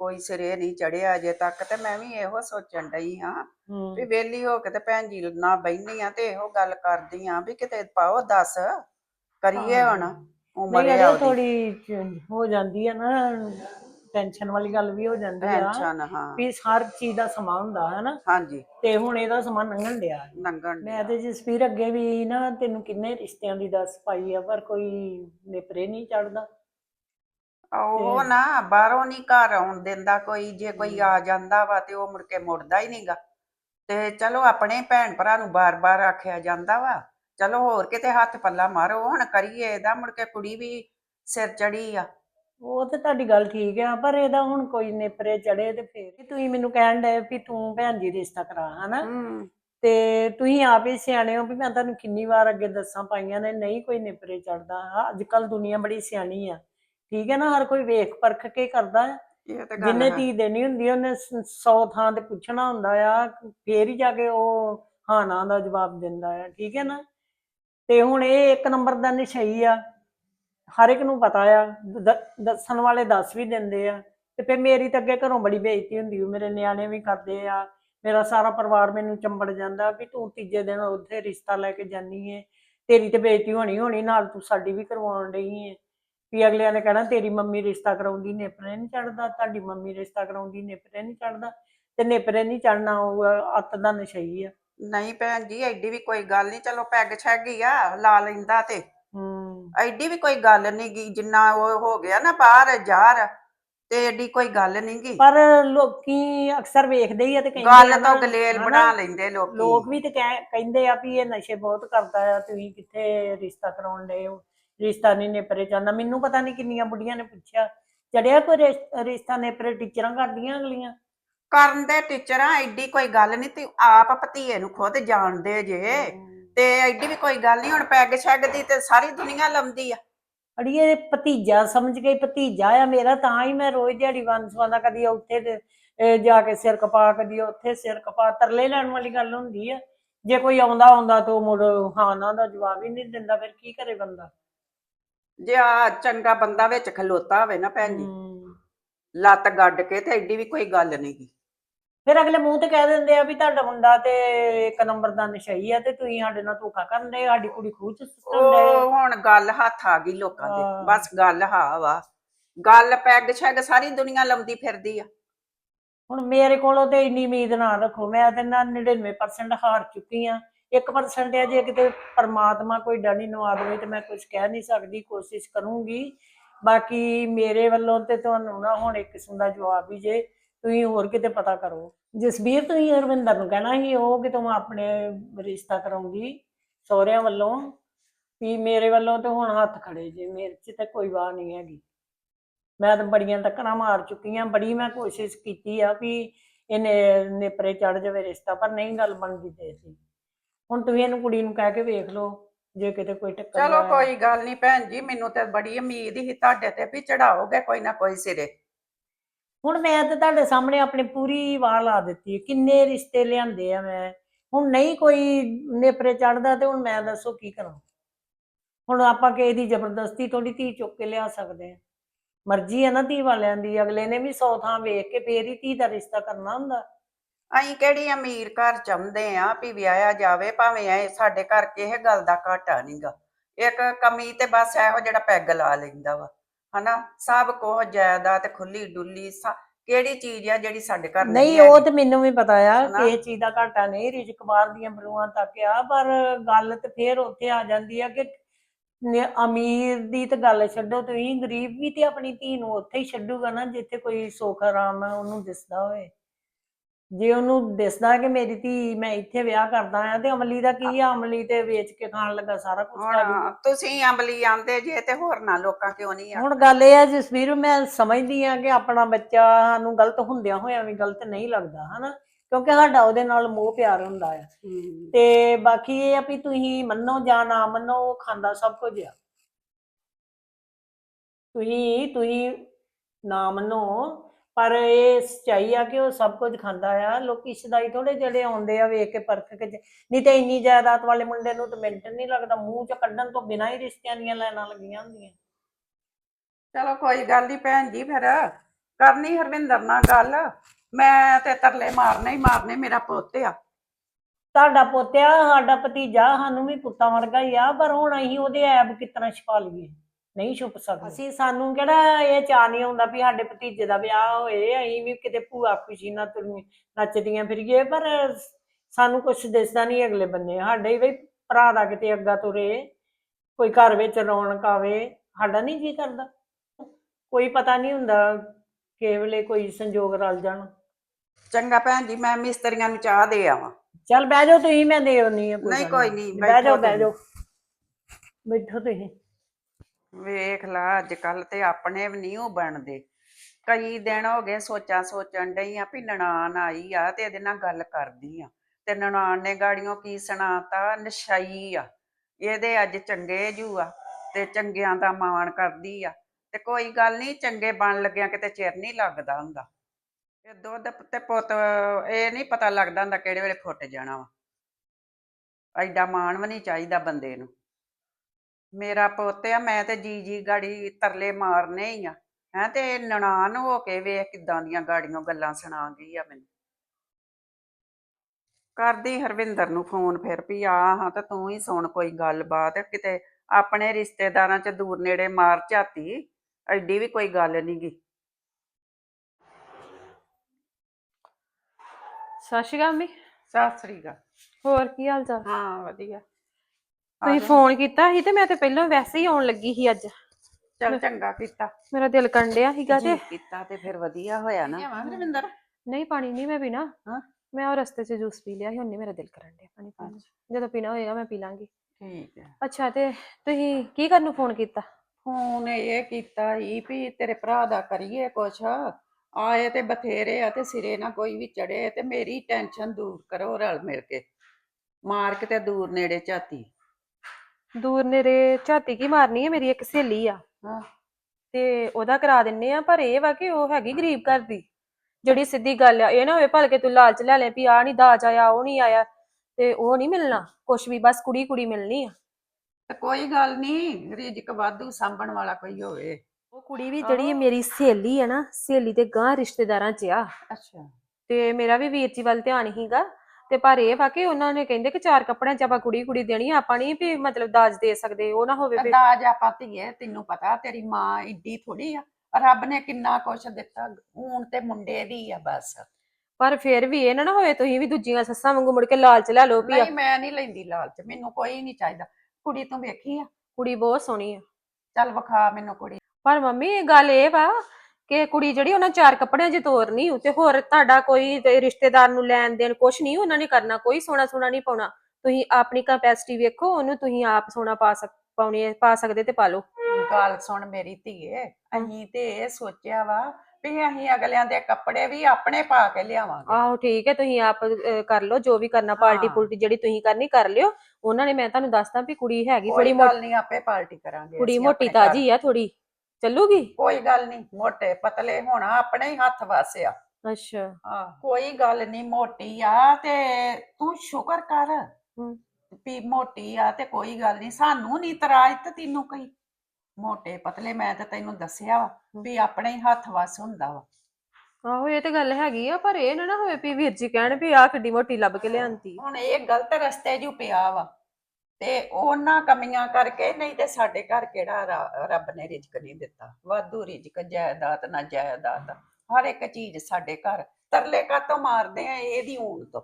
ਕੋਈ ਸਿਰੇ ਨਹੀਂ ਚੜਿਆ ਅਜੇ ਤੱਕ ਤੇ ਮੈਂ ਵੀ ਇਹੋ ਸੋਚਣ ਡਈ ਹਾਂ ਹੂੰ। ਵੀ ਵਿਹਲੀ ਹੋ ਕੇ ਤੇ ਭੈਣ ਜੀ ਨਾਲ ਬੈਠੀ ਆ ਤੇ ਇਹੋ ਗੱਲ ਕਰਦੀ ਆ ਵੀ ਕਿਤੇ ਪਾਓ ਦੱਸ ਕਰੀਏ ਹੁਣ। ਉਮਰ ਨਹੀਂ ਉਹਦੀ ਥੋੜੀ ਹੋ ਜਾਂਦੀ ਆ ਨਾ ਟੈਨਸ਼ਨ ਵਾਲੀ ਗੱਲ ਵੀ ਹੋ ਜਾਂਦੀ ਆ। ਟੈਨਸ਼ਨ ਹਾਂ। ਵੀ ਹਰ ਚੀਜ਼ ਦਾ ਸਮਾਂ ਹੁੰਦਾ ਹੈ ਨਾ ਹਾਂਜੀ। ਤੇ ਹੁਣ ਇਹਦਾ ਸਮਾਂ ਲੰਘਣ ਡਿਆ। ਲੰਗਣ ਮੈਂ ਤੇ ਜਸਪੀਰ ਅੱਗੇ ਵੀ ਨਾ ਤੈਨੂੰ ਕਿੰਨੇ ਰਿਸ਼ਤਿਆਂ ਦੀ ਦੱਸ ਪਾਈ ਆ ਪਰ ਕੋਈ ਨਿਪਰੇ ਨਹੀਂ ਚੜਦਾ ਉਹ ਨਾ ਬਾਹਰੋਂ ਨਹੀਂ ਘਰ ਆਉਣ ਦਿੰਦਾ ਕੋਈ ਜੇ ਕੋਈ ਆ ਜਾਂਦਾ ਵਾ ਤੇ ਉਹ ਮੁੜ ਕੇ ਮੁੜਦਾ ਹੀ ਨਹੀਂਗਾ ਤੇ ਚਲੋ ਆਪਣੇ ਭੈਣ ਭਰਾ ਨੂੰ ਬਾਰ-ਬਾਰ ਆਖਿਆ ਜਾਂਦਾ ਵਾ। ਚਲੋ ਹੋਰ ਕਿਤੇ ਹੱਥ ਪੱਲਾ ਮਾਰੋ ਹੁਣ ਕਰੀਏ ਇਹਦਾ ਮੁੜ ਕੇ ਕੁੜੀ ਵੀ ਸਿਰ ਚੜੀ ਆ। ਉਹ ਤੇ ਤੁਹਾਡੀ ਗੱਲ ਠੀਕ ਆ ਪਰ ਇਹਦਾ ਹੁਣ ਕੋਈ ਨੇਪਰੇ ਚੜੇ ਤੇ ਫੇਰ ਵੀ ਤੁਸੀਂ ਮੈਨੂੰ ਕਹਿਣ ਡਏ ਵੀ ਤੂੰ ਭੈਣ ਜੀ ਰਿਸ਼ਤਾ ਕਰਾ ਹਨਾ? ਹੂੰ। ਤੇ ਤੁਸੀਂ ਆਪ ਹੀ ਸਿਆਣੇ ਹੋ ਵੀ ਮੈਂ ਤੁਹਾਨੂੰ ਕਿੰਨੀ ਵਾਰ ਅੱਗੇ ਦੱਸਾਂ ਪਾਈਆਂ ਨੇ ਨਹੀਂ ਕੋਈ ਨੇਪਰੇ ਚੜਦਾ। ਅੱਜ ਕੱਲ ਦੁਨੀਆ ਬੜੀ ਸਿਆਣੀ ਆ। ਠੀਕ ਹੈ ਨਾ ਹਰ ਕੋਈ ਵੇਖ ਪਰਖ ਕੇ ਕਰਦਾ ਹੈ। ਇਹ ਤੇ ਗੱਲ ਜਿੰਨੇ ਹੈ। ਧੀ ਦੇਣੀ ਹੁੰਦੀ ਆ, ਉਹਨੇ 100 ਥਾਂ ਤੇ ਪੁੱਛਣਾ ਹੁੰਦਾ ਆ ਫੇਰ ਹੀ ਜਾ ਕੇ ਉਹ ਹਾਂ ਨਾ ਦਾ ਜਵਾਬ ਦਿੰਦਾ ਆ। ਠੀਕ ਹੈ ਨਾ? ਤੇ ਹੁਣ ਇਹ ਇੱਕ ਨੰਬਰ ਦਾ ਨਿਸ਼ਈ ਆ। ਹਰ ਇੱਕ ਨੂੰ ਪਤਾ ਆ। ਦ- ਦੱਸਣ ਵਾਲੇ ਦੱਸ ਵੀ ਦਿੰਦੇ ਆ। ਤੇ ਫਿਰ ਮੇਰੀ ਤਾਂ ਅੱਗੇ ਘਰੋਂ ਬੜੀ ਬੇਇੱਜ਼ਤੀ ਹੁੰਦੀ ਉਹ ਮੇਰੇ ਨਿਆਣੇ ਵੀ ਕਰਦੇ ਆ। ਮੇਰਾ ਸਾਰਾ ਪਰਿਵਾਰ ਮੈਨੂੰ ਚੰਬੜ ਜਾਂਦਾ ਵੀ ਤੂੰ ਤੀਜੇ ਦਿਨ ਉੱਥੇ ਰਿਸ਼ਤਾ ਲੈ ਕੇ ਜਾਨੀ ਏ। ਤੇਰੀ ਤੇ ਬੇਇੱਜ਼ਤੀ ਹੋਣੀ ਹੋਣੀ, ਨਾਲ ਤੂੰ ਸਾਡੀ ਵੀ ਕਰਵਾਉਣ ਡਈ ਏ। ਵੀ ਅਗਲਿਆਂ ਨੇ ਕਹਿਣਾ, ਤੇਰੀ ਮੰਮੀ ਰਿਸ਼ਤਾ ਕਰਾਉਂਦੀ, ਨੇਪਰੇ ਨਹੀਂ ਚੜਦਾ ਤੁਹਾਡੀ ਮੰਮੀ ਰਿਸ਼ਤਾ ਕਰਾਉਂਦੀ, ਨੇਪਰੇ ਨਹੀਂ ਚੜਦਾ ਤੇ ਨੇਪਰੇ ਨਹੀਂ ਚੜਨਾ ਉਹ ਅੱਤ ਦਾ ਨਸ਼ਈ ਆ। ਨਹੀਂ ਭੈਣ ਜੀ ਐਡੀ ਵੀ ਕੋਈ ਗੱਲ ਨਹੀਂ ਚਲੋ ਪੈਗ ਛੱਗ ਹੀ ਆ ਲਾ ਲੈਂਦਾ ਤੇ। ਹੂੰ। ਐਡੀ ਵੀ ਕੋਈ ਗੱਲ ਨਹੀਂ ਗੀ ਜਿੰਨਾ ਉਹ ਹੋ ਗਿਆ ਨਾ ਬਾਹਰ ਜ਼ਾਰ ਤੇ ਏਡੀ ਕੋਈ ਗੱਲ ਨੀ ਗੀ। ਪਰ ਲੋਕੀ ਅਕਸਰ ਵੇਖਦੇ ਹੀ ਆ ਤੇ ਕਹਿੰਦੇ ਗੱਲ ਆ ਨਾ, ਤੋਂ ਗਲੇਲ ਹਨਾ? ਬਣਾ ਲੈਂਦੇ ਲੋਕੀ। ਲੋਕ ਵੀ ਤੇ ਕਹਿ- ਕਹਿੰਦੇ ਆ ਵੀ ਇਹ ਨਸ਼ੇ ਬਹੁਤ ਕਰਦਾ ਆ ਤੁਸੀਂ ਕਿੱਥੇ ਰਿਸ਼ਤਾ ਕਰਾਉਣ ਦੇ ਹੋ? ਰਿਸ਼ਤਾ ਨਹੀਂ ਨੇਪਰੇ ਜਾਂਦਾ। ਮੈਨੂੰ ਪਤਾ ਨਹੀਂ ਕਿੰਨੀਆਂ ਬੁੱਢੀਆਂ ਨੇ ਪੁੱਛਿਆ ਚੜਿਆ ਕੋਈ ਰਿਸ਼- ਰਿਸ਼ਤਾ ਨੇਪਰੇ ਟੀਚਰਾਂ ਕਰਦੀਆਂ ਅਗਲੀਆਂ? ਕਰਨ ਦੇ ਟੀਚਰਾਂ ਐਡੀ ਕੋਈ ਗੱਲ ਨਹੀਂ ਤੇ ਆਪ ਭਤੀਏ ਨੂੰ ਖੁਦ ਜਾਣਦੇ ਜੇ। ਤੇ ਐਡੀ ਵੀ ਕੋਈ ਗੱਲ ਨਹੀਂ ਹੁਣ ਪੈਗ ਸ਼ੈਗ ਦੀ ਤੇ ਸਾਰੀ ਦੁਨੀਆ ਲੰਮਦੀ ਆ। ਅੜੀਏ ਭਤੀਜਾ ਸਮਝ ਕੇ ਭਤੀਜਾ ਆ ਮੇਰਾ ਤਾਂ ਹੀ ਮੈਂ ਰੋਜ਼ ਦਿਹਾੜੀ ਵੰਨ ਸਵਾਦਾ ਕਦੀ ਉੱਥੇ ਤੇ ਜਾ ਕੇ ਸਿਰ ਕਪਾ ਕਦੀ ਉੱਥੇ ਸਿਰ ਕਪਾ ਤਰਲੇ ਲੈਣ ਵਾਲੀ ਗੱਲ ਹੁੰਦੀ ਆ। ਜੇ ਕੋਈ ਆਉਂਦਾ ਆਉਂਦਾ ਤਾਂ ਮੁੜ ਹਾਂ ਨਾ ਦਾ ਜਵਾਬ ਹੀ ਨਹੀਂ ਦਿੰਦਾ ਫਿਰ ਕੀ ਕਰੇ ਬੰਦਾ? ਜੇ ਆ ਚੰਗਾ ਬੰਦਾ ਵਿੱਚ ਖਲੋਤਾ ਹੋਵੇ ਨਾ ਭੈਣ ਜੀ। ਲੱਤ ਗੱਡ ਕੇ ਤੇ ਐਡੀ ਵੀ ਕੋਈ ਗੱਲ ਨਹੀਂ ਗੀ। ਫਿਰ ਅਗਲੇ ਮੂੰਹ ਤੇ ਕਹਿ ਦਿੰਦੇ ਆ ਵੀ ਤੁਹਾਡਾ ਮੁੰਡਾ ਤੇ ਇੱਕ ਨੰਬਰ ਦਾ ਨਸ਼ਈ ਆ ਤੇ ਤੁਸੀਂ ਸਾਡੇ ਨਾਲ ਧੋਖਾ ਕਰਨ ਦੇ ਸਾਡੀ ਕੁੜੀ ਖੂਹ ਚ ਸੁੱਟਣ ਦੇ ਉਹ ਹੁਣ ਗੱਲ ਹੱਥ ਆ ਗਈ ਲੋਕਾਂ ਹਾਂ। ਦੇ ਬਸ ਗੱਲ ਹਾਂ ਵਾ। ਗੱਲ ਪੈਗ ਸ਼ੈਗ ਸਾਰੀ ਦੁਨੀਆ ਲੰਮਦੀ ਫਿਰਦੀ ਆ। ਹੁਣ ਮੇਰੇ ਕੋਲੋਂ ਤੇ ਇੰਨੀ ਉਮੀਦ ਨਾ ਰੱਖੋ ਮੈਂ ਤੇ ਨਾ 99% ਹਾਰ ਚੁੱਕੀ ਆ। 1% ਆ ਜੇ ਕਿਤੇ ਪਰਮਾਤਮਾ ਕੋਈ ਡਾਣੀ ਨਵਾ ਦੇਵੇ ਤੇ ਮੈਂ ਕੁਝ ਕਹਿ ਨਹੀਂ ਸਕਦੀ ਕੋਸ਼ਿਸ਼ ਕਰੂੰਗੀ। ਬਾਕੀ ਮੇਰੇ ਵੱਲੋਂ ਤੇ ਤੁਹਾਨੂੰ ਨਾ ਹੁਣ ਇੱਕ ਕਿਸਮ ਦਾ ਜਵਾਬ ਹੀ ਜੇ ਤੁਸੀਂ ਹੋਰ ਕਿਤੇ ਪਤਾ ਕਰੋ। ਜਸਬੀਰ ਤੁਸੀਂ ਹਰਵਿੰਦਰ ਨੂੰ ਕਹਿਣਾ ਸੀ ਉਹ ਕਿਤੋਂ ਆਪਣੇ ਰਿਸ਼ਤਾ ਕਰਾਉਂਗੀ ਸਹੁਰਿਆਂ ਵੱਲੋਂ ਵੀ ਮੇਰੇ ਵੱਲੋਂ ਤੇ ਹੁਣ ਹੱਥ ਖੜੇ ਜੇ ਮੇਰੇ 'ਚ ਤੇ ਕੋਈ ਵਾਹ ਨਹੀਂ ਹੈਗੀ। ਮੈਂ ਤਾਂ ਬੜੀਆਂ ਟੱਕਰਾਂ ਮਾਰ ਚੁੱਕੀ ਆ ਬੜੀ ਮੈਂ ਕੋਸ਼ਿਸ਼ ਕੀਤੀ ਆ ਵੀ ਇਹਨੇ ਨੇਪਰੇ ਚੜ ਜਾਵੇ ਰਿਸ਼ਤਾ ਪਰ ਨਹੀਂ ਗੱਲ ਬਣਦੀ ਤੇ ਸੀ ਹੁਣ ਤੁਸੀਂ ਇਹਨੂੰ ਕੁੜੀ ਨੂੰ ਕਹਿ ਕੇ ਵੇਖ ਲਓ ਜੇ ਕਿਤੇ ਕੋਈ ਟੱਕਰ ਚਲੋ। ਕੋਈ ਗੱਲ ਨਹੀਂ ਭੈਣ ਜੀ ਮੈਨੂੰ ਤੇ ਬੜੀ ਉਮੀਦ ਸੀ ਤੁਹਾਡੇ ਤੇ ਵੀ ਚੜਾਓਗੇ ਕੋਈ ਨਾ ਕੋਈ ਸਿਰੇ। ਹੁਣ ਮੈਂ ਤੇ ਤੁਹਾਡੇ ਸਾਹਮਣੇ ਆਪਣੀ ਪੂਰੀ ਵਾਹ ਲਾ ਦਿੱਤੀ ਕਿੰਨੇ ਰਿਸ਼ਤੇ ਲਿਆਂਦੇ ਆ ਮੈਂ। ਹੁਣ ਨਹੀਂ ਕੋਈ ਨੇਪਰੇ ਚੜਦਾ ਤੇ ਹੁਣ ਮੈਂ ਦੱਸੋ ਕੀ ਕਰਾਂ। ਹੁਣ ਆਪਾਂ ਕਿਸੇ ਦੀ ਜ਼ਬਰਦਸਤੀ ਥੋੜੀ ਧੀ ਚੁੱਕ ਕੇ ਲਿਆ ਸਕਦੇ ਆ। ਮਰਜ਼ੀ ਆ ਨਾ ਧੀ ਵਾਲਿਆਂ ਦੀ, ਅਗਲੇ ਨੇ ਵੀ ਸੌ ਥਾਂ ਵੇਖ ਕੇ ਫੇਰ ਹੀ ਧੀ ਦਾ ਰਿਸ਼ਤਾ ਕਰਨਾ ਹੁੰਦਾ। ਅਸੀਂ ਕਿਹੜੀ ਅਮੀਰ ਘਰ ਚਾਹੁੰਦੇ ਆ ਵੀ ਵਿਆਹਿਆ ਜਾਵੇ, ਭਾਵੇਂ ਇਹ ਸਾਡੇ ਘਰ ਕਿਸੇ ਗੱਲ ਦਾ ਘਾਟਾ ਨਹੀਂਗਾ ਇੱਕ ਕਮੀ ਤੇ ਬਸ ਇਹੋ ਜਿਹੜਾ ਪੈਗ ਲਾ ਲੈਂਦਾ ਵਾ। ਹਨਾ ਸਭ ਕੁਝ ਜਾਇਦਾਦ ਖੁੱਲੀ ਡੁੱਲੀ ਸਾ- ਕਿਹੜੀ ਚੀਜ਼ ਆ ਜਿਹੜੀ ਸਾਡੇ ਘਰ ਨਹੀਂ ਹੈਗੀ? ਉਹ ਤੇ ਮੈਨੂੰ ਵੀ ਪਤਾ ਆ ਹਨਾ? ਕਿਸੇ ਚੀਜ਼ ਦਾ ਘਾਟਾ ਨਹੀਂ ਰਿਜਕ ਬਾਹਰ ਦੀਆਂ ਬਲੂਆਂ ਤੱਕ ਆ ਪਰ ਗੱਲ ਤੇ ਫੇਰ ਉੱਥੇ ਆ ਜਾਂਦੀ ਆ ਕਿ ਨੇ- ਅਮੀਰ ਦੀ ਤੇ ਗੱਲ ਛੱਡੋ ਤੁਸੀਂ ਗਰੀਬ ਵੀ ਤੇ ਆਪਣੀ ਧੀ ਨੂੰ ਉੱਥੇ ਹੀ ਛੱਡੂਗਾ ਨਾ ਜਿੱਥੇ ਕੋਈ ਸੁੱਖ ਆਰਾਮ ਹੈ ਉਹਨੂੰ ਦਿਸਦਾ ਹੋਏ ਜੇ ਉਹਨੂੰ ਦਿਸਦਾ ਕਿ ਮੇਰੀ ਧੀ ਮੈਂ ਇੱਥੇ ਵਿਆਹ ਕਰਦਾ ਆ ਤੇ ਅਮਲੀ ਦਾ ਕੀ ਆ? ਅਮਲੀ ਤੇ ਵੇਚ ਕੇ ਖਾਣ ਲੱਗਾ ਸਾਰਾ ਕੁਝ ਹੁਣ ਤੁਸੀਂ ਅੰਬਲੀ ਆਂਦੇ ਜੇ ਤੇ ਹੋਰ ਨਾ ਲੋਕਾਂ ਕਿਉਂ ਨਹੀਂ ਆ? ਹੁਣ ਗੱਲ ਇਹ ਆ ਜਸਵੀਰ ਮੈਂ ਸਮਝਦੀ ਆ ਕਿ ਆਪਣਾ ਬੱਚਾ ਸਾਨੂੰ ਗਲਤ ਹੁੰਦਿਆਂ ਹੋਇਆਂ ਵੀ ਗਲਤ ਨਹੀਂ ਲੱਗਦਾ ਹਨਾ? ਕਿਉਂਕਿ ਸਾਡਾ ਉਹਦੇ ਨਾਲ ਮੋਹ ਪਿਆਰ ਹੁੰਦਾ ਆ। ਤੇ ਬਾਕੀ ਇਹ ਆ ਵੀ ਤੁਸੀਂ ਮੰਨੋ ਜਾਂ ਨਾ ਮੰਨੋ ਉਹ ਖਾਂਦਾ ਸਭ ਕੁਝ ਆ। ਤੁਸੀਂ ਤੁਸੀਂ ਨਾ ਮੰਨੋ ਪਰ ਇਹ ਸੱਚਾਈ ਆ ਕਿ ਉਹ ਸਭ ਕੁਝ ਖਾਂਦਾ ਆ। ਲੋਕੀ ਸਦਾਈ ਥੋੜੇ ਜਿਹੜੇ ਆਉਂਦੇ ਆ ਵੇਖ ਕੇ ਪਰਖ ਕੇ ਨਹੀਂ ਤੇ ਇੰਨੀ ਜਾਇਦਾਦ ਵਾਲੇ ਮੁੰਡੇ ਨੂੰ ਤਾਂ ਮਿੰਟ ਨਹੀਂ ਲੱਗਦਾ ਮੂੰਹ ਚ ਕੱਢਣ ਤੋਂ ਬਿਨਾਂ ਹੀ ਰਿਸ਼ਤਿਆਂ ਦੀਆਂ ਲੈਣਾ ਲੱਗੀਆਂ ਹੁੰਦੀਆਂ। ਚਲੋ ਕੋਈ ਗੱਲ ਨਹੀਂ ਭੈਣ ਜੀ ਫਿਰ ਕਰਨੀ ਹਰਵਿੰਦਰ ਨਾਲ ਗੱਲ। ਮੈਂ ਤੇ ਤਰਲੇ ਮਾਰਨੇ ਹੀ ਮਾਰਨੇ ਮੇਰਾ ਪੁੱਤ ਆ। ਤੁਹਾਡਾ ਪੋਤਿਆ ਸਾਡਾ ਭਤੀਜਾ ਸਾਨੂੰ ਵੀ ਪੁੱਤਾਂ ਵਰਗਾ ਹੀ ਆ ਪਰ ਹੁਣ ਅਸੀਂ ਉਹਦੇ ਐਬ ਕਿਤਨਾ ਛਪਾ ਲਈਏ? ਨਹੀਂ ਛੁਪ ਸਕਦੇ। ਅਸੀਂ ਸਾਨੂੰ ਕਿਹੜਾ ਇਹ ਚਾਹ ਨਹੀਂ ਆਉਂਦਾ ਵੀ ਸਾਡੇ ਭਤੀਜੇ ਦਾ ਵਿਆਹ ਹੋਏ ਅਸੀਂ ਵੀ ਕਿਤੇ ਭੂਆ ਖੁਸ਼ੀ ਨਾਲ ਤੁਰੀਏ ਨੱਚਦੀਆਂ ਫਿਰੀਏ ਪਰ ਸਾਨੂੰ ਕੁਝ ਦਿਸਦਾ ਨਹੀਂ ਅਗਲੇ ਬੰਨੇ। ਸਾਡੇ ਵੀ ਭਰਾ ਦਾ ਕਿਤੇ ਅੱਗਾ ਤੁਰੇ ਕੋਈ ਘਰ ਵਿੱਚ ਰੌਣਕ ਆਵੇ ਸਾਡਾ ਨਹੀਂ ਜੀ ਕਰਦਾ। ਕੋਈ ਪਤਾ ਨਹੀਂ ਹੁੰਦਾ ਕਿਸੇ ਵੇਲੇ ਕੋਈ ਸੰਜੋਗ ਰਲ ਜਾਣ। ਚੰਗਾ ਭੈਣ ਜੀ ਮੈਂ ਮਿਸਤਰੀਆਂ ਨੂੰ ਚਾਹ ਦੇ ਆਵਾਂ। ਚੱਲ ਬਹਿ ਜਾਓ ਤੁਸੀਂ ਮੈਂ ਦੇ ਆਉਣੀ ਆ ਨਹੀਂ, ਕੋਈ ਨਹੀਂ, ਬਹਿ ਜਾਓ ਬੈਠੋ ਬਹਿ ਜਾਓ। ਬੈਠੋ ਤੁਸੀਂ। ਵੇਖ ਲਾ ਅੱਜ ਕੱਲ ਤੇ ਆਪਣੇ ਵੀ ਨਹੀਂ ਉਹ ਬਣਦੇ। ਕਈ ਦਿਨ ਹੋ ਗਏ ਸੋਚਾਂ ਸੋਚਣ ਡਈ ਆ ਵੀ ਨਨਾਣ ਆਈ ਆ ਤੇ ਇਹਦੇ ਨਾਲ ਗੱਲ ਕਰਦੀ ਆ। ਤੇ ਨਨਾਣ ਨੇ ਗਾੜੀਆਂ ਕੀ ਸੁਣਾਤਾ? ਨਸ਼ਈ ਆ। ਇਹਦੇ ਅੱਜ ਚੰਗੇ ਜੂ ਆ ਤੇ ਚੰਗਿਆਂ ਦਾ ਮਾਣ ਕਰਦੀ ਆ। ਤੇ ਕੋਈ ਗੱਲ ਨਹੀਂ ਚੰਗੇ ਬਣ ਲੱਗਿਆ ਕਿਤੇ ਚਿਰ ਨਹੀਂ ਲੱਗਦਾ ਹੁੰਦਾ। ਇਹ ਦੁੱਧ ਤੇ ਪੁੱਤ, ਇਹ ਨਹੀਂ ਪਤਾ ਲੱਗਦਾ ਹੁੰਦਾ ਕਿਹੜੇ ਵੇਲੇ ਫੁੱਟ ਜਾਣਾ ਵਾ। ਐਡਾ ਮਾਣ ਵੀ ਨਹੀਂ ਚਾਹੀਦਾ ਬੰਦੇ ਨੂੰ। ਮੇਰਾ ਪੁੱਤ ਆ ਮੈਂ ਤੇ ਜੀ ਜੀ ਗਾੜੀ ਤਰਲੇ ਮਾਰਨੇ ਹੀ ਆ। ਹੈ ਤੇ ਨਨਾਣ ਹੋ ਕੇ ਵੇਖ ਕਿਦਾਂ ਦੀਆਂ ਗਾੜੀਆਂ ਗੱਲਾਂ ਸੁਣਾ ਗਈ ਆ ਮੈਨੂੰ। ਕਰਦੀ ਹਰਵਿੰਦਰ ਨੂੰ ਫੋਨ ਫਿਰ ਵੀ ਆ ਹਾਂ ਤਾਂ ਤੂੰ ਹੀ ਸੁਣ ਕੋਈ ਗੱਲਬਾਤ ਕਿਤੇ ਆਪਣੇ ਰਿਸ਼ਤੇਦਾਰਾਂ ਚ ਦੂਰ ਨੇੜੇ ਮਾਰ ਝਾਤੀ ਐਡੀ ਵੀ ਕੋਈ ਗੱਲ ਨੀ ਗੀ। ਸਤਿ ਸ਼੍ਰੀ ਅਕਾਲ ਮੰਮੀ। ਸਤਿ ਸ੍ਰੀ ਅਕਾਲ। ਹੋਰ ਕੀ ਹਾਲ ਚਾਲ? ਹਾਂ ਵਧੀਆ। ਤੁਸੀਂ। ਫੋਨ ਕੀਤਾ ਸੀ ਤੇ ਮੈਂ ਤੇ ਪਹਿਲਾਂ ਵੈਸੇ ਹੀ ਆਉਣ ਲੱਗੀ ਸੀ ਅੱਜ। ਚਲ ਚੰਗਾ ਕੀਤਾ। ਮੇਰਾ ਦਿਲ ਕਰਨ ਡਿਆ ਸੀਗਾ ਤੇ। ਜੀ ਕੀਤਾ ਤੇ ਫਿਰ ਵਧੀਆ ਹੋਇਆ ਨਾ। ਰਵਿੰਦਰ। ਨਹੀਂ ਪਾਣੀ ਨਹੀਂ ਮੈਂ ਪੀਣਾ। ਹਾਂ? ਮੈਂ ਉਹ ਰਸਤੇ 'ਚ ਜੂਸ ਪੀ ਲਿਆ ਸੀ ਹੁਣ ਨਹੀਂ ਮੇਰਾ ਦਿਲ ਕਰਨ ਡਿਆ ਪਾਣੀ ਪੀਣ ਨੂੰ। ਜਦੋਂ ਪੀਣਾ ਹੋਏਗਾ ਮੈਂ ਪੀ ਲਾਂਗੀ। ਠੀਕ ਹੈ। ਅੱਛਾ ਤੇ ਤੁਸੀਂ ਕੀ ਕਰਨ ਨੂੰ ਫੋਨ ਕੀਤਾ? ਫੋਨ ਇਹ ਕੀਤਾ ਹੀ ਵੀ ਤੇਰੇ ਭਰਾ ਦਾ ਕਰੀਏ ਕੁਛ। ਆਏ ਤੇ ਬਥੇਰੇ ਆ ਤੇ ਸਿਰੇ ਨਾ ਕੋਈ ਵੀ ਚੜੇ ਤੇ ਮੇਰੀ ਟੈਨਸ਼ਨ ਦੂਰ ਕਰੋ ਰਲ ਮਿਲ ਕੇ। ਮਾਰ ਕੇ ਤੇ ਦੂਰ ਨੇੜੇ ਝਾਤੀ। ਦੂਰ ਨੇੜੇ ਝਾਤੀ ਕੀ ਮਾਰਨੀ ਹੈ ਮੇਰੀ ਇੱਕ ਸਹੇਲੀ ਆ। ਹਾਂ। ਤੇ ਉਹਦਾ ਕਰਾ ਦਿੰਨੇ ਆ ਪਰ ਇਹ ਵਾ ਕਿ ਉਹ ਹੈਗੀ ਗਰੀਬ ਘਰ ਦੀ ਜਿਹੜੀ ਸਿੱਧੀ ਗੱਲ ਆ। ਇਹ ਨਾ ਹੋਵੇ ਭਲਕੇ ਤੂੰ ਲਾਲਚ ਲੈ ਲੈ ਵੀ ਆ ਨਹੀਂ ਦਾਜ ਆਇਆ ਉਹ ਨਹੀਂ ਆਇਆ ਤੇ ਉਹ ਨਹੀਂ ਮਿਲਣਾ। ਕੁਛ ਵੀ ਬਸ ਕੁੜੀ ਕੁੜੀ ਮਿਲਣੀ ਆ। ਤੇ ਕੋਈ ਗੱਲ ਨਹੀਂ ਰਿਜਕ ਵਾਧੂ ਸਾਂਭਣ ਵਾਲਾ ਕੋਈ ਹੋਵੇ। ਉਹ ਕੁੜੀ ਵੀ ਜਿਹੜੀ ਮੇਰੀ ਸਹੇਲੀ ਆ ਨਾ ਸਹੇਲੀ ਦੇ ਗਾਂ ਰਿਸ਼ਤੇਦਾਰਾਂ 'ਚ ਆ। ਅੱਛਾ। ਤੇ ਮੇਰਾ ਵੀ ਵੀਰ ਜੀ ਵੱਲ ਧਿਆਨ ਹੀਗਾ। ਤੇ ਪਰ ਇਹ ਵਾ ਕਿ ਉਹਨਾਂ ਨੇ ਕਹਿੰਦੇ ਕਿ ਚਾਰ ਕੱਪੜਿਆਂ 'ਚ ਆਪਾਂ ਕੁੜੀ ਕੁੜੀ ਦੇਣੀ ਆ, ਆਪਾਂ ਨਹੀਂ ਵੀ ਮਤਲਬ ਦਾਜ ਦੇ ਸਕਦੇ ਉਹ ਨਾ ਹੋਵੇ ਵੀ ਦਾਜ ਆਪਾਂ ਧੀਏ ਤੈਨੂੰ ਪਤਾ ਤੇਰੀ ਮਾਂ ਏਡੀ ਥੋੜੀ ਆ ਰੱਬ ਨੇ ਕਿੰਨਾ ਕੁਛ ਦਿੱਤਾ ਹੁਣ ਤੇ ਮੁੰਡੇ ਦੀ ਆ ਬਸ। ਪਰ ਫਿਰ ਵੀ ਇਹ ਨਾ ਨਾ ਹੋਵੇ ਤੁਸੀਂ ਵੀ ਦੂਜੀਆਂ ਸੱਸਾਂ ਵਾਂਗੂ ਮੁੜ ਕੇ ਲਾਲਚ ਲੈ ਲਓ ਵੀ ਨਹੀਂ ਮੈਂ ਨਹੀਂ ਲੈਂਦੀ ਲਾਲਚ ਮੈਨੂੰ ਕੋਈ ਨਹੀਂ ਚਾਹੀਦਾ। ਕੁੜੀ ਤੂੰ ਵੇਖੀ ਆ? ਕੁੜੀ ਬਹੁਤ ਸੋਹਣੀ ਆ। ਚੱਲ ਵਿਖਾ ਮੈਨੂੰ ਕੁੜੀ। ਪਰ ਮੰਮੀ ਗੱਲ ਇਹ ਵਾ ਕਿ ਕੁੜੀ ਜਿਹੜੀ ਉਹਨਾਂ ਚਾਰ ਕੱਪੜਿਆਂ 'ਚ ਤੋਰਨੀ ਤੇ ਹੋਰ ਤੁਹਾਡਾ ਕੋਈ ਤੇ ਰਿਸ਼ਤੇਦਾਰ ਨੂੰ ਲੈਣ ਦੇਣ ਕੁਛ ਨਹੀਂ ਉਹਨਾਂ ਨੇ ਕਰਨਾ ਕੋਈ ਸੋਨਾ ਸੋਨਾ ਨਹੀਂ ਪਾਉਣਾ। ਤੁਸੀਂ ਆਪਣੀ ਕੈਪੈਸਿਟੀ ਵੇਖੋ ਉਹਨੂੰ ਤੁਸੀਂ ਆਪ ਸੋਨਾ ਪਾ ਸਕ ਪਾਉਣੀ ਪਾ ਸਕਦੇ ਤੇ ਪਾ ਲਓ। ਗੱਲ ਸੁਣ ਮੇਰੀ ਧੀਏ ਅਸੀਂ ਤੇ ਇਹ ਸੋਚਿਆ ਵਾ ਵੀ ਅਸੀਂ ਅਗਲਿਆਂ ਦੇ ਕੱਪੜੇ ਵੀ ਆਪਣੇ ਪਾ ਕੇ ਲਿਆਵਾਂਗੇ। ਆਹੋ ਠੀਕ ਹੈ ਤੁਸੀਂ ਆਪ ਅਹ, ਕਰ ਲਓ ਜੋ ਵੀ ਕਰਨਾ ਪਾਰਟੀ ਹਾਂ। ਪੁਲਟੀ ਜਿਹੜੀ ਤੁਸੀਂ ਕਰਨੀ ਕਰ ਲਿਓ। ਉਹਨਾਂ ਨੇ ਮੈਂ ਤੁਹਾਨੂੰ ਦੱਸਦਾ ਵੀ ਕੁੜੀ ਹੈਗੀ ਕੋਈ ਥੋੜੀ ਗੱਲ ਨਹੀਂ ਆਪੇ ਪਾਰਟੀ ਕਰਾਂਗੇ ਕੁੜੀ ਅਸੀਂ ਮੋਟੀ ਆਪਣੇ ਘਰ। ਤਾਜੀ ਆ ਥੋੜੀ ਚੱਲੂਗੀ? ਕੋਈ ਗੱਲ ਨਹੀਂ ਮੋਟੇ ਪਤਲੇ ਹੋਣਾ ਆਪਣੇ ਹੀ ਹੱਥ ਵਾਸਿਆ। ਅੱਛਾ। ਹਾਂ ਕੋਈ ਗੱਲ ਨਹੀਂ ਮੋਟੀ ਆ ਤੇ ਤੂੰ ਸ਼ੁਕਰ ਕਰ। ਵੀ ਮੋਟੀ ਆ ਤੇ ਕੋਈ ਗੱਲ ਨਹੀਂ ਸਾਨੂੰ ਨਹੀਂ ਤਰਾਜ ਤੇ ਤੈਨੂੰ ਕਈ। ਮੋਟੇ ਪਤਲੇ ਮੈਂ ਤਾਂ ਤੈਨੂੰ ਦੱਸਿਆ ਵਾ ਵੀ ਆਪਣੇ ਹੀ ਹੱਥ ਵਸ ਹੁੰਦਾ ਵਾ। ਆਹੋ ਇਹ ਤੇ ਗੱਲ ਹੈਗੀ ਆ ਪਰ ਇਹ ਨਾ ਨਾ ਹੋਵੇ ਵੀ ਵੀਰ ਜੀ ਕਹਿਣ ਵੀ ਆ ਕਿੱਡੀ ਮੋਟੀ ਲੱਭ ਕੇ ਲਿਆਂਦੀ। ਹੁਣ ਇਹ ਗਲਤ ਰਸਤੇ 'ਚ ਪਿਆ ਵਾ। ਤੇ ਉਹਨਾਂ ਕਮੀਆਂ ਕਰਕੇ ਨਹੀਂ ਤੇ ਸਾਡੇ ਘਰ ਕਿਹੜਾ ਰਾ- ਰੱਬ ਨੇ ਰਿਜ਼ਕ ਨਹੀਂ ਦਿੱਤਾ। ਵਾਧੂ ਰਿਜ਼ਕ ਜਾਇਦਾਦ ਨਾ ਜਾਇਦਾਦ ਹਰ ਇੱਕ ਚੀਜ਼ ਸਾਡੇ ਘਰ। ਤਰਲੇ ਕਾਤੋਂ ਮਾਰਦੇ ਆ ਇਹਦੀ ਊਣ ਤੋਂ।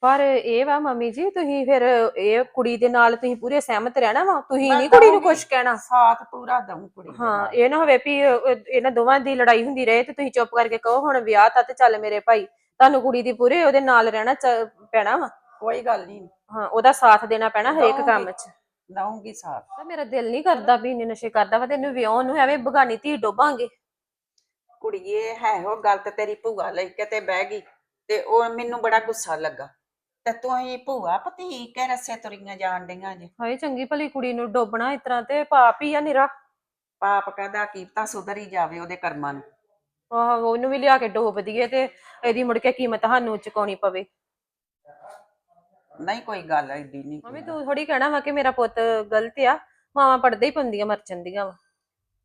ਪਰ ਇਹ ਵਾ ਮੰਮੀ ਜੀ ਤੁਸੀਂ ਫਿਰ ਇਹ ਕੁੜੀ ਦੇ ਨਾਲ ਤੁਸੀਂ ਪੂਰੇ ਸਹਿਮਤ ਰਹਿਣਾ ਵਾ? ਤੁਸੀਂ ਮੈਂ ਨਹੀਂ ਕੁੜੀ ਨੂੰ ਦਊਂਗੀ। ਕੁਝ ਕਹਿਣਾ? ਸਾਥ ਪੂਰਾ ਦਊਂ ਕੁੜੀ ਦੇ ਹਾਂ ਨਾਲ। ਇਹ ਨਾ ਹੋਵੇ ਵੀ ਅਹ, ਇਹਨਾਂ ਦੋਵਾਂ ਦੀ ਲੜਾਈ ਹੁੰਦੀ ਰਹੇ ਤੇ ਤੁਸੀਂ ਚੁੱਪ ਕਰਕੇ ਕਹੋ ਹੁਣ ਵਿਆਹ ਤਾਂ ਤੇ ਚੱਲ ਮੇਰੇ ਭਾਈ। ਤੁਹਾਨੂੰ ਕੁੜੀ ਦੀ ਪੂਰੇ ਉਹਦੇ ਨਾਲ ਰਹਿਣਾ ਚ- ਪੈਣਾ ਵਾ? ਕੋਈ ਗੱਲ ਨਹੀਂ ਹਾਂ ਉਹਦਾ ਸਾਥ ਦੇਣਾ ਪੈਣਾ ਹਰੇਕ ਕੰਮ। 'ਚ। ਦਊਂਗੀ ਸਾਥ। ਤਾਂ ਮੇਰਾ ਦਿਲ ਨਹੀਂ ਕਰਦਾ ਵੀ ਇੰਨੇ ਨਸ਼ੇ ਕਰਦਾ ਵਾ ਤੈਨੂੰ ਵਿਆਹ ਨੂੰ ਐਵੇਂ ਬਗਾਨੀ ਧੀ ਡੋਬਾਂਗੇ। ਕੁੜੀਏ ਹੈ ਉਹ ਗੱਲ ਤੇ ਤੇਰੀ ਭੂਆ ਲੈ ਕੇ ਤੇ ਬਹਿ ਗਈ ਤੇ ਉਹ ਮੈਨੂੰ ਬੜਾ ਗੁੱਸਾ ਲੱਗਾ। ਤੇ ਤੂੰ ਹੀ ਭੂਆ ਪਤੀ ਕੇ ਰਸੇ ਤੁਰੀਆਂ ਜਾਣ ਡੀਆਂ ਜੇ। ਹਾਏ ਚੰਗੀ ਭਲੀ ਕੁੜੀ ਨੂੰ ਡੋਬਣਾ ਇਸ ਤਰ੍ਹਾਂ ਤੇ ਪਾਪ ਹੀ ਆ ਨਿਰਾ। ਪਾਪ ਕਦਾ ਕੀਤਾ ਸੁਧਰ ਹੀ ਜਾਵੇ ਉਹਦੇ ਕਰਮਾਂ ਨੂੰ। ਆਹ ਉਹਨੂੰ ਵੀ ਲਿਆ ਕੇ ਡੋਬ ਦਈਏ ਤੇ ਇਹਦੀ ਮੁੜ ਕੇ ਕੀਮਤ ਸਾਨੂੰ ਚੁਕਾਉਣੀ ਪਵੇ। ਨਹੀਂ ਕੋਈ ਗੱਲ ਐਡੀ ਨਹੀਂ ਮੰਮੀ ਤੂੰ ਥੋੜੀ ਕਹਿਣਾ ਵਾ ਕਿ ਮੇਰਾ ਪੁੱਤ ਗਲਤ ਆ ਮਾਵਾਂ ਪੜਦੇ ਹੀ ਪੰਦੀਆਂ ਮਰ ਜਾਂਦੀਆਂ ਵਾ।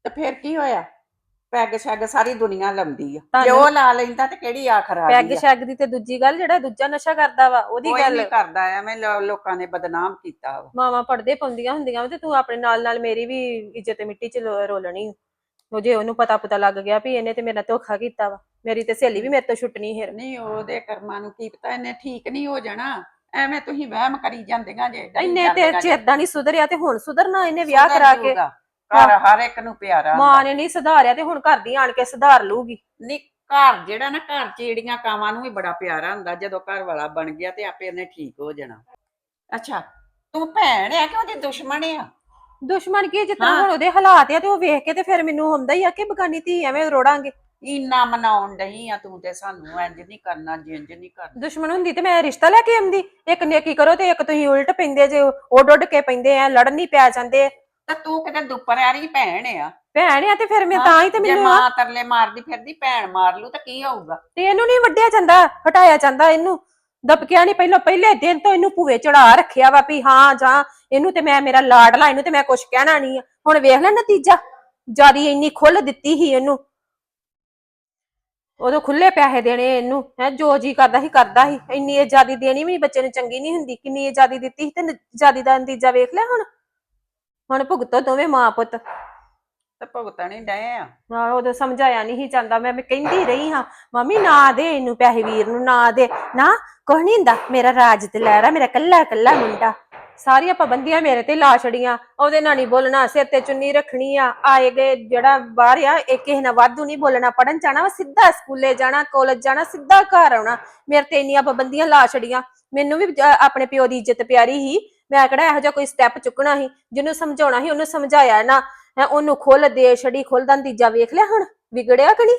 ਤੇ ਫਿਰ ਕੀ ਹੋਇਆ? ਪੈਗ ਸ਼ੈਗ ਸਾਰੀ ਦੁਨੀਆ ਲੰਦੀ ਆ। ਜੇ ਉਹ ਲਾ ਲੈਂਦਾ ਤੇ ਕਿਹੜੀ ਆਖਰ ਆ ਪੈਗ ਸ਼ੈਗ ਦੀ ਤੇ ਦੂਜੀ ਗੱਲ ਜਿਹੜਾ ਦੂਜਾ ਨਸ਼ਾ ਕਰਦਾ ਵਾ ਉਹਦੀ ਗੱਲ ਨਹੀਂ ਕਰਦਾ ਐਵੇਂ ਲੋਕਾਂ ਨੇ ਬਦਨਾਮ ਕੀਤਾ ਵਾ। ਮਾਵਾਂ ਪੜਦੇ ਪਾਉਂਦੀਆਂ ਹੁੰਦੀਆਂ ਵਾ ਤੇ ਤੂੰ ਆਪਣੇ ਨਾਲ ਨਾਲ ਮੇਰੀ ਵੀ ਇੱਜ਼ਤ ਮਿੱਟੀ 'ਚ ਰੋਲਣੀ ਉਹ ਜੇ ਉਹਨੂੰ ਪਤਾ ਪਤਾ ਲੱਗ ਗਿਆ ਵੀ ਇਹਨੇ ਤੇ ਮੇਰਾ ਧੋਖਾ ਕੀਤਾ ਵਾ ਮੇਰੀ ਤੇ ਸਹੇਲੀ ਵੀ ਮੇਰੇ ਤੋਂ ਛੁੱਟਣੀ ਹਿਰ ਨਹੀਂ ਉਹਦੇ ਕਰਮਾਂ ਨੂੰ ਕੀ ਪਤਾ ਇਹਨੇ ਠੀਕ ਨਹੀਂ ਹੋ ਜਾਣਾ। ਐਵੇਂ ਤੁਸੀਂ ਵਹਿਮ ਕਰੀ ਜਾਂਦੀਆਂ ਜੇ ਡਰੀ ਇੰਨੇ ਤੇ ਜਾਂਦੀਆਂ ਜੇ। ਨਹੀਂ ਸੁਧਰਿਆ ਤੇ ਹੁਣ ਸੁਧਰਨਾ ਇਹਨੇ ਵਿਆਹ ਸੁਧਰ ਕਰਾ ਕੇ। ਘਰ ਹਰ ਇੱਕ ਨੂੰ ਪਿਆਰਾ ਮਾਂ ਨੇ ਨਹੀਂ ਸੁਧਾਰਿਆ ਤੇ ਹੁਣ ਘਰ ਦੀ ਆਣ ਕੇ ਸੁਧਾਰ ਲੂਗੀ ਨਹੀਂ ਘਰ ਜਿਹੜਾ ਨਾ ਘਰ ਚ ਜਿਹੜੀਆਂ ਕਾਵਾਂ ਨੂੰ ਵੀ ਬੜਾ ਪਿਆਰਾ ਹੁੰਦਾ ਜਦੋਂ ਘਰ ਵਾਲਾ ਬਣ ਗਿਆ ਤੇ ਆਪੇ ਉਹਨੇ ਠੀਕ ਹੋ ਜਾਣਾ। ਅੱਛਾ ਤੂੰ ਭੈਣ ਆ ਕਿ ਉਹਦੀ ਦੁਸ਼ਮਣ ਆ? ਦੁਸ਼ਮਣ ਕੀ ਜਿੱਦਾਂ ਹਾਂ। ਹੁਣ ਉਹਦੇ ਹਾਲਾਤ ਆ ਤੇ ਉਹ ਵੇਖ ਕੇ ਤੇ ਫਿਰ ਮੈਨੂੰ ਹੁੰਦਾ ਹੀ ਆ ਕਿ ਬਗਾਨੀ ਧੀ ਐਵੇਂ ਰੋੜਾਂਗੇ। ਇੰਨਾ ਮਨਾਉਣ ਡਈ ਆ ਤੂੰ ਤੇ ਸਾਨੂੰ ਇੰਜ ਨਹੀਂ ਕਰਨਾ ਜਿੰਜ ਨਹੀਂ ਕਰਨਾ। ਦੁਸ਼ਮਣ ਹੁੰਦੀ ਤੇ ਮੈਂ ਰਿਸ਼ਤਾ ਲੈ ਕੇ ਆਉਂਦੀ। ਇੱਕ ਨੇਕੀ ਕਰੋ ਤੇ ਇੱਕ ਤੁਸੀਂ ਉਲਟ ਪੈਂਦੇ ਜੇ ਉੱਡ ਉੱਡ ਕੇ ਪੈਂਦੇ ਆ ਲੜਨ ਨਹੀਂ ਪੈ ਜਾਂਦੇ। ਤੇ ਤੂੰ ਕਿਤੇ ਦੁੱਪਰ ਆਰੀ ਭੈਣ ਆ। ਭੈਣ ਆ ਤੇ ਫਿਰ ਮੈਂ ਤਾਂ ਹੀ ਤੇ ਜੇ ਮੈਨੂੰ ਆ- ਮਾਂ ਤਰਲੇ ਮਾਰਦੀ ਫਿਰਦੀ ਭੈਣ ਮਾਰ ਲੂ ਤਾਂ ਕੀ ਹੋਊਗਾ? ਤੇ ਇਹਨੂੰ ਨਹੀਂ ਵੱਢਿਆ ਜਾਂਦਾ ਹਟਾਇਆ ਜਾਂਦਾ ਇਹਨੂੰ। ਦਬਕਿਆ ਨਹੀਂ ਪਹਿਲਾਂ ਪਹਿਲੇ ਦਿਨ ਤੋਂ ਇਹਨੂੰ ਭੂਵੇ ਚੜਾ ਰੱਖਿਆ ਵਾ ਵੀ ਹਾਂ ਜਾਂ ਇਹਨੂੰ ਤੇ ਮੈਂ ਮੇਰਾ ਲਾਡਲਾ ਇਹਨੂੰ ਤੇ ਮੈਂ ਕੁਝ ਕਹਿਣਾ ਨਹੀਂ ਆ। ਹੁਣ ਵੇਖ ਲੈ ਨਤੀਜਾ। ਜਿਆਦੀ ਇੰਨੀ ਖੁੱਲ ਦਿੱਤੀ ਸੀ ਇਹਨੂੰ। ਉਦੋਂ ਖੁੱਲੇ ਪੈਸੇ ਦੇਣੇ ਇਹਨੂੰ ਹੈ ਜੋ ਜੀ ਕਰਦਾ ਸੀ ਕਰਦਾ ਸੀ। ਇੰਨੀ ਆਜ਼ਾਦੀ ਦੇਣੀ ਵੀ ਬੱਚੇ ਨੂੰ ਚੰਗੀ ਨਹੀਂ ਹੁੰਦੀ ਕਿੰਨੀ ਆਜ਼ਾਦੀ ਦਿੱਤੀ ਸੀ ਤੇ ਆਜ਼ਾਦੀ ਦਾ ਨਤੀਜਾ ਵੇਖ ਲਿਆ ਹੁਣ? ਹੁਣ ਭੁਗਤੋ ਦੋਵੇਂ ਮਾਂ ਪੁੱਤ। ਤੇ ਭੁਗਤਣੀ ਡਏ ਆ। ਹਾਂ ਉਦੋਂ ਸਮਝਾਇਆ ਨਹੀਂ ਸੀ ਜਾਂਦਾ ਮੈਂ ਮੈਂ ਕਹਿੰਦੀ ਰਹੀ ਹਾਂ ਮੰਮੀ ਨਾ ਦੇ ਇਹਨੂੰ ਪੈਸੇ ਵੀਰ ਨੂੰ ਨਾ ਦੇ। ਨਾ ਕੁਛ ਨਹੀਂ ਹੁੰਦਾ ਮੇਰਾ ਰਾਜ ਤੇ ਲੈਰਾ ਮੇਰਾ ਕੱਲਾ ਕੱਲਾ ਮੁੰਡਾ। ਸਾਰੀਆਂ ਪਾਬੰਦੀਆਂ ਮੇਰੇ ਤੇ ਲਾ ਛੜੀਆਂ। ਉਹਦੇ ਨਾਲ ਨਹੀਂ ਬੋਲਣਾ, ਸਿਰ ਤੇ ਚੁੰਨੀ ਰੱਖਣੀ ਆ। ਆਏ ਗਏ ਜਿਹੜਾ ਬਾਹਰ ਆ, ਇਹ ਕਿਸੇ ਨਾਲ ਵਾਧੂ ਨਹੀਂ ਬੋਲਣਾ। ਪੜਨ ਜਾਣਾ ਵਾ ਸਿੱਧਾ, ਸਕੂਲੇ ਜਾਣਾ, ਕਾਲਜ ਜਾਣਾ, ਸਿੱਧਾ ਘਰ ਆਉਣਾ। ਮੇਰੇ ਤੇ ਇੰਨੀਆਂ ਪਾਬੰਦੀਆਂ ਲਾ ਛੜੀਆਂ। ਮੈਨੂੰ ਵੀ ਆਪਣੇ ਪਿਓ ਦੀ ਇੱਜ਼ਤ ਪਿਆਰੀ ਹੀ ਮੈਂ ਕਿਹੜਾ ਇਹੋ ਜਿਹਾ ਕੋਈ ਸਟੈਪ ਚੁੱਕਣਾ ਸੀ? ਜਿਹਨੂੰ ਸਮਝਾਉਣਾ ਸੀ, ਉਹਨੂੰ ਸਮਝਾਇਆ ਨਾ। ਉਹਨੂੰ ਖੁੱਲ ਦੇ, ਛੜੀ ਖੁੱਲਦਾ ਨਤੀਜਾ ਵੇਖ ਲਿਆ ਹੁਣ? ਵਿਗੜਿਆ ਕਿ ਨਹੀਂ?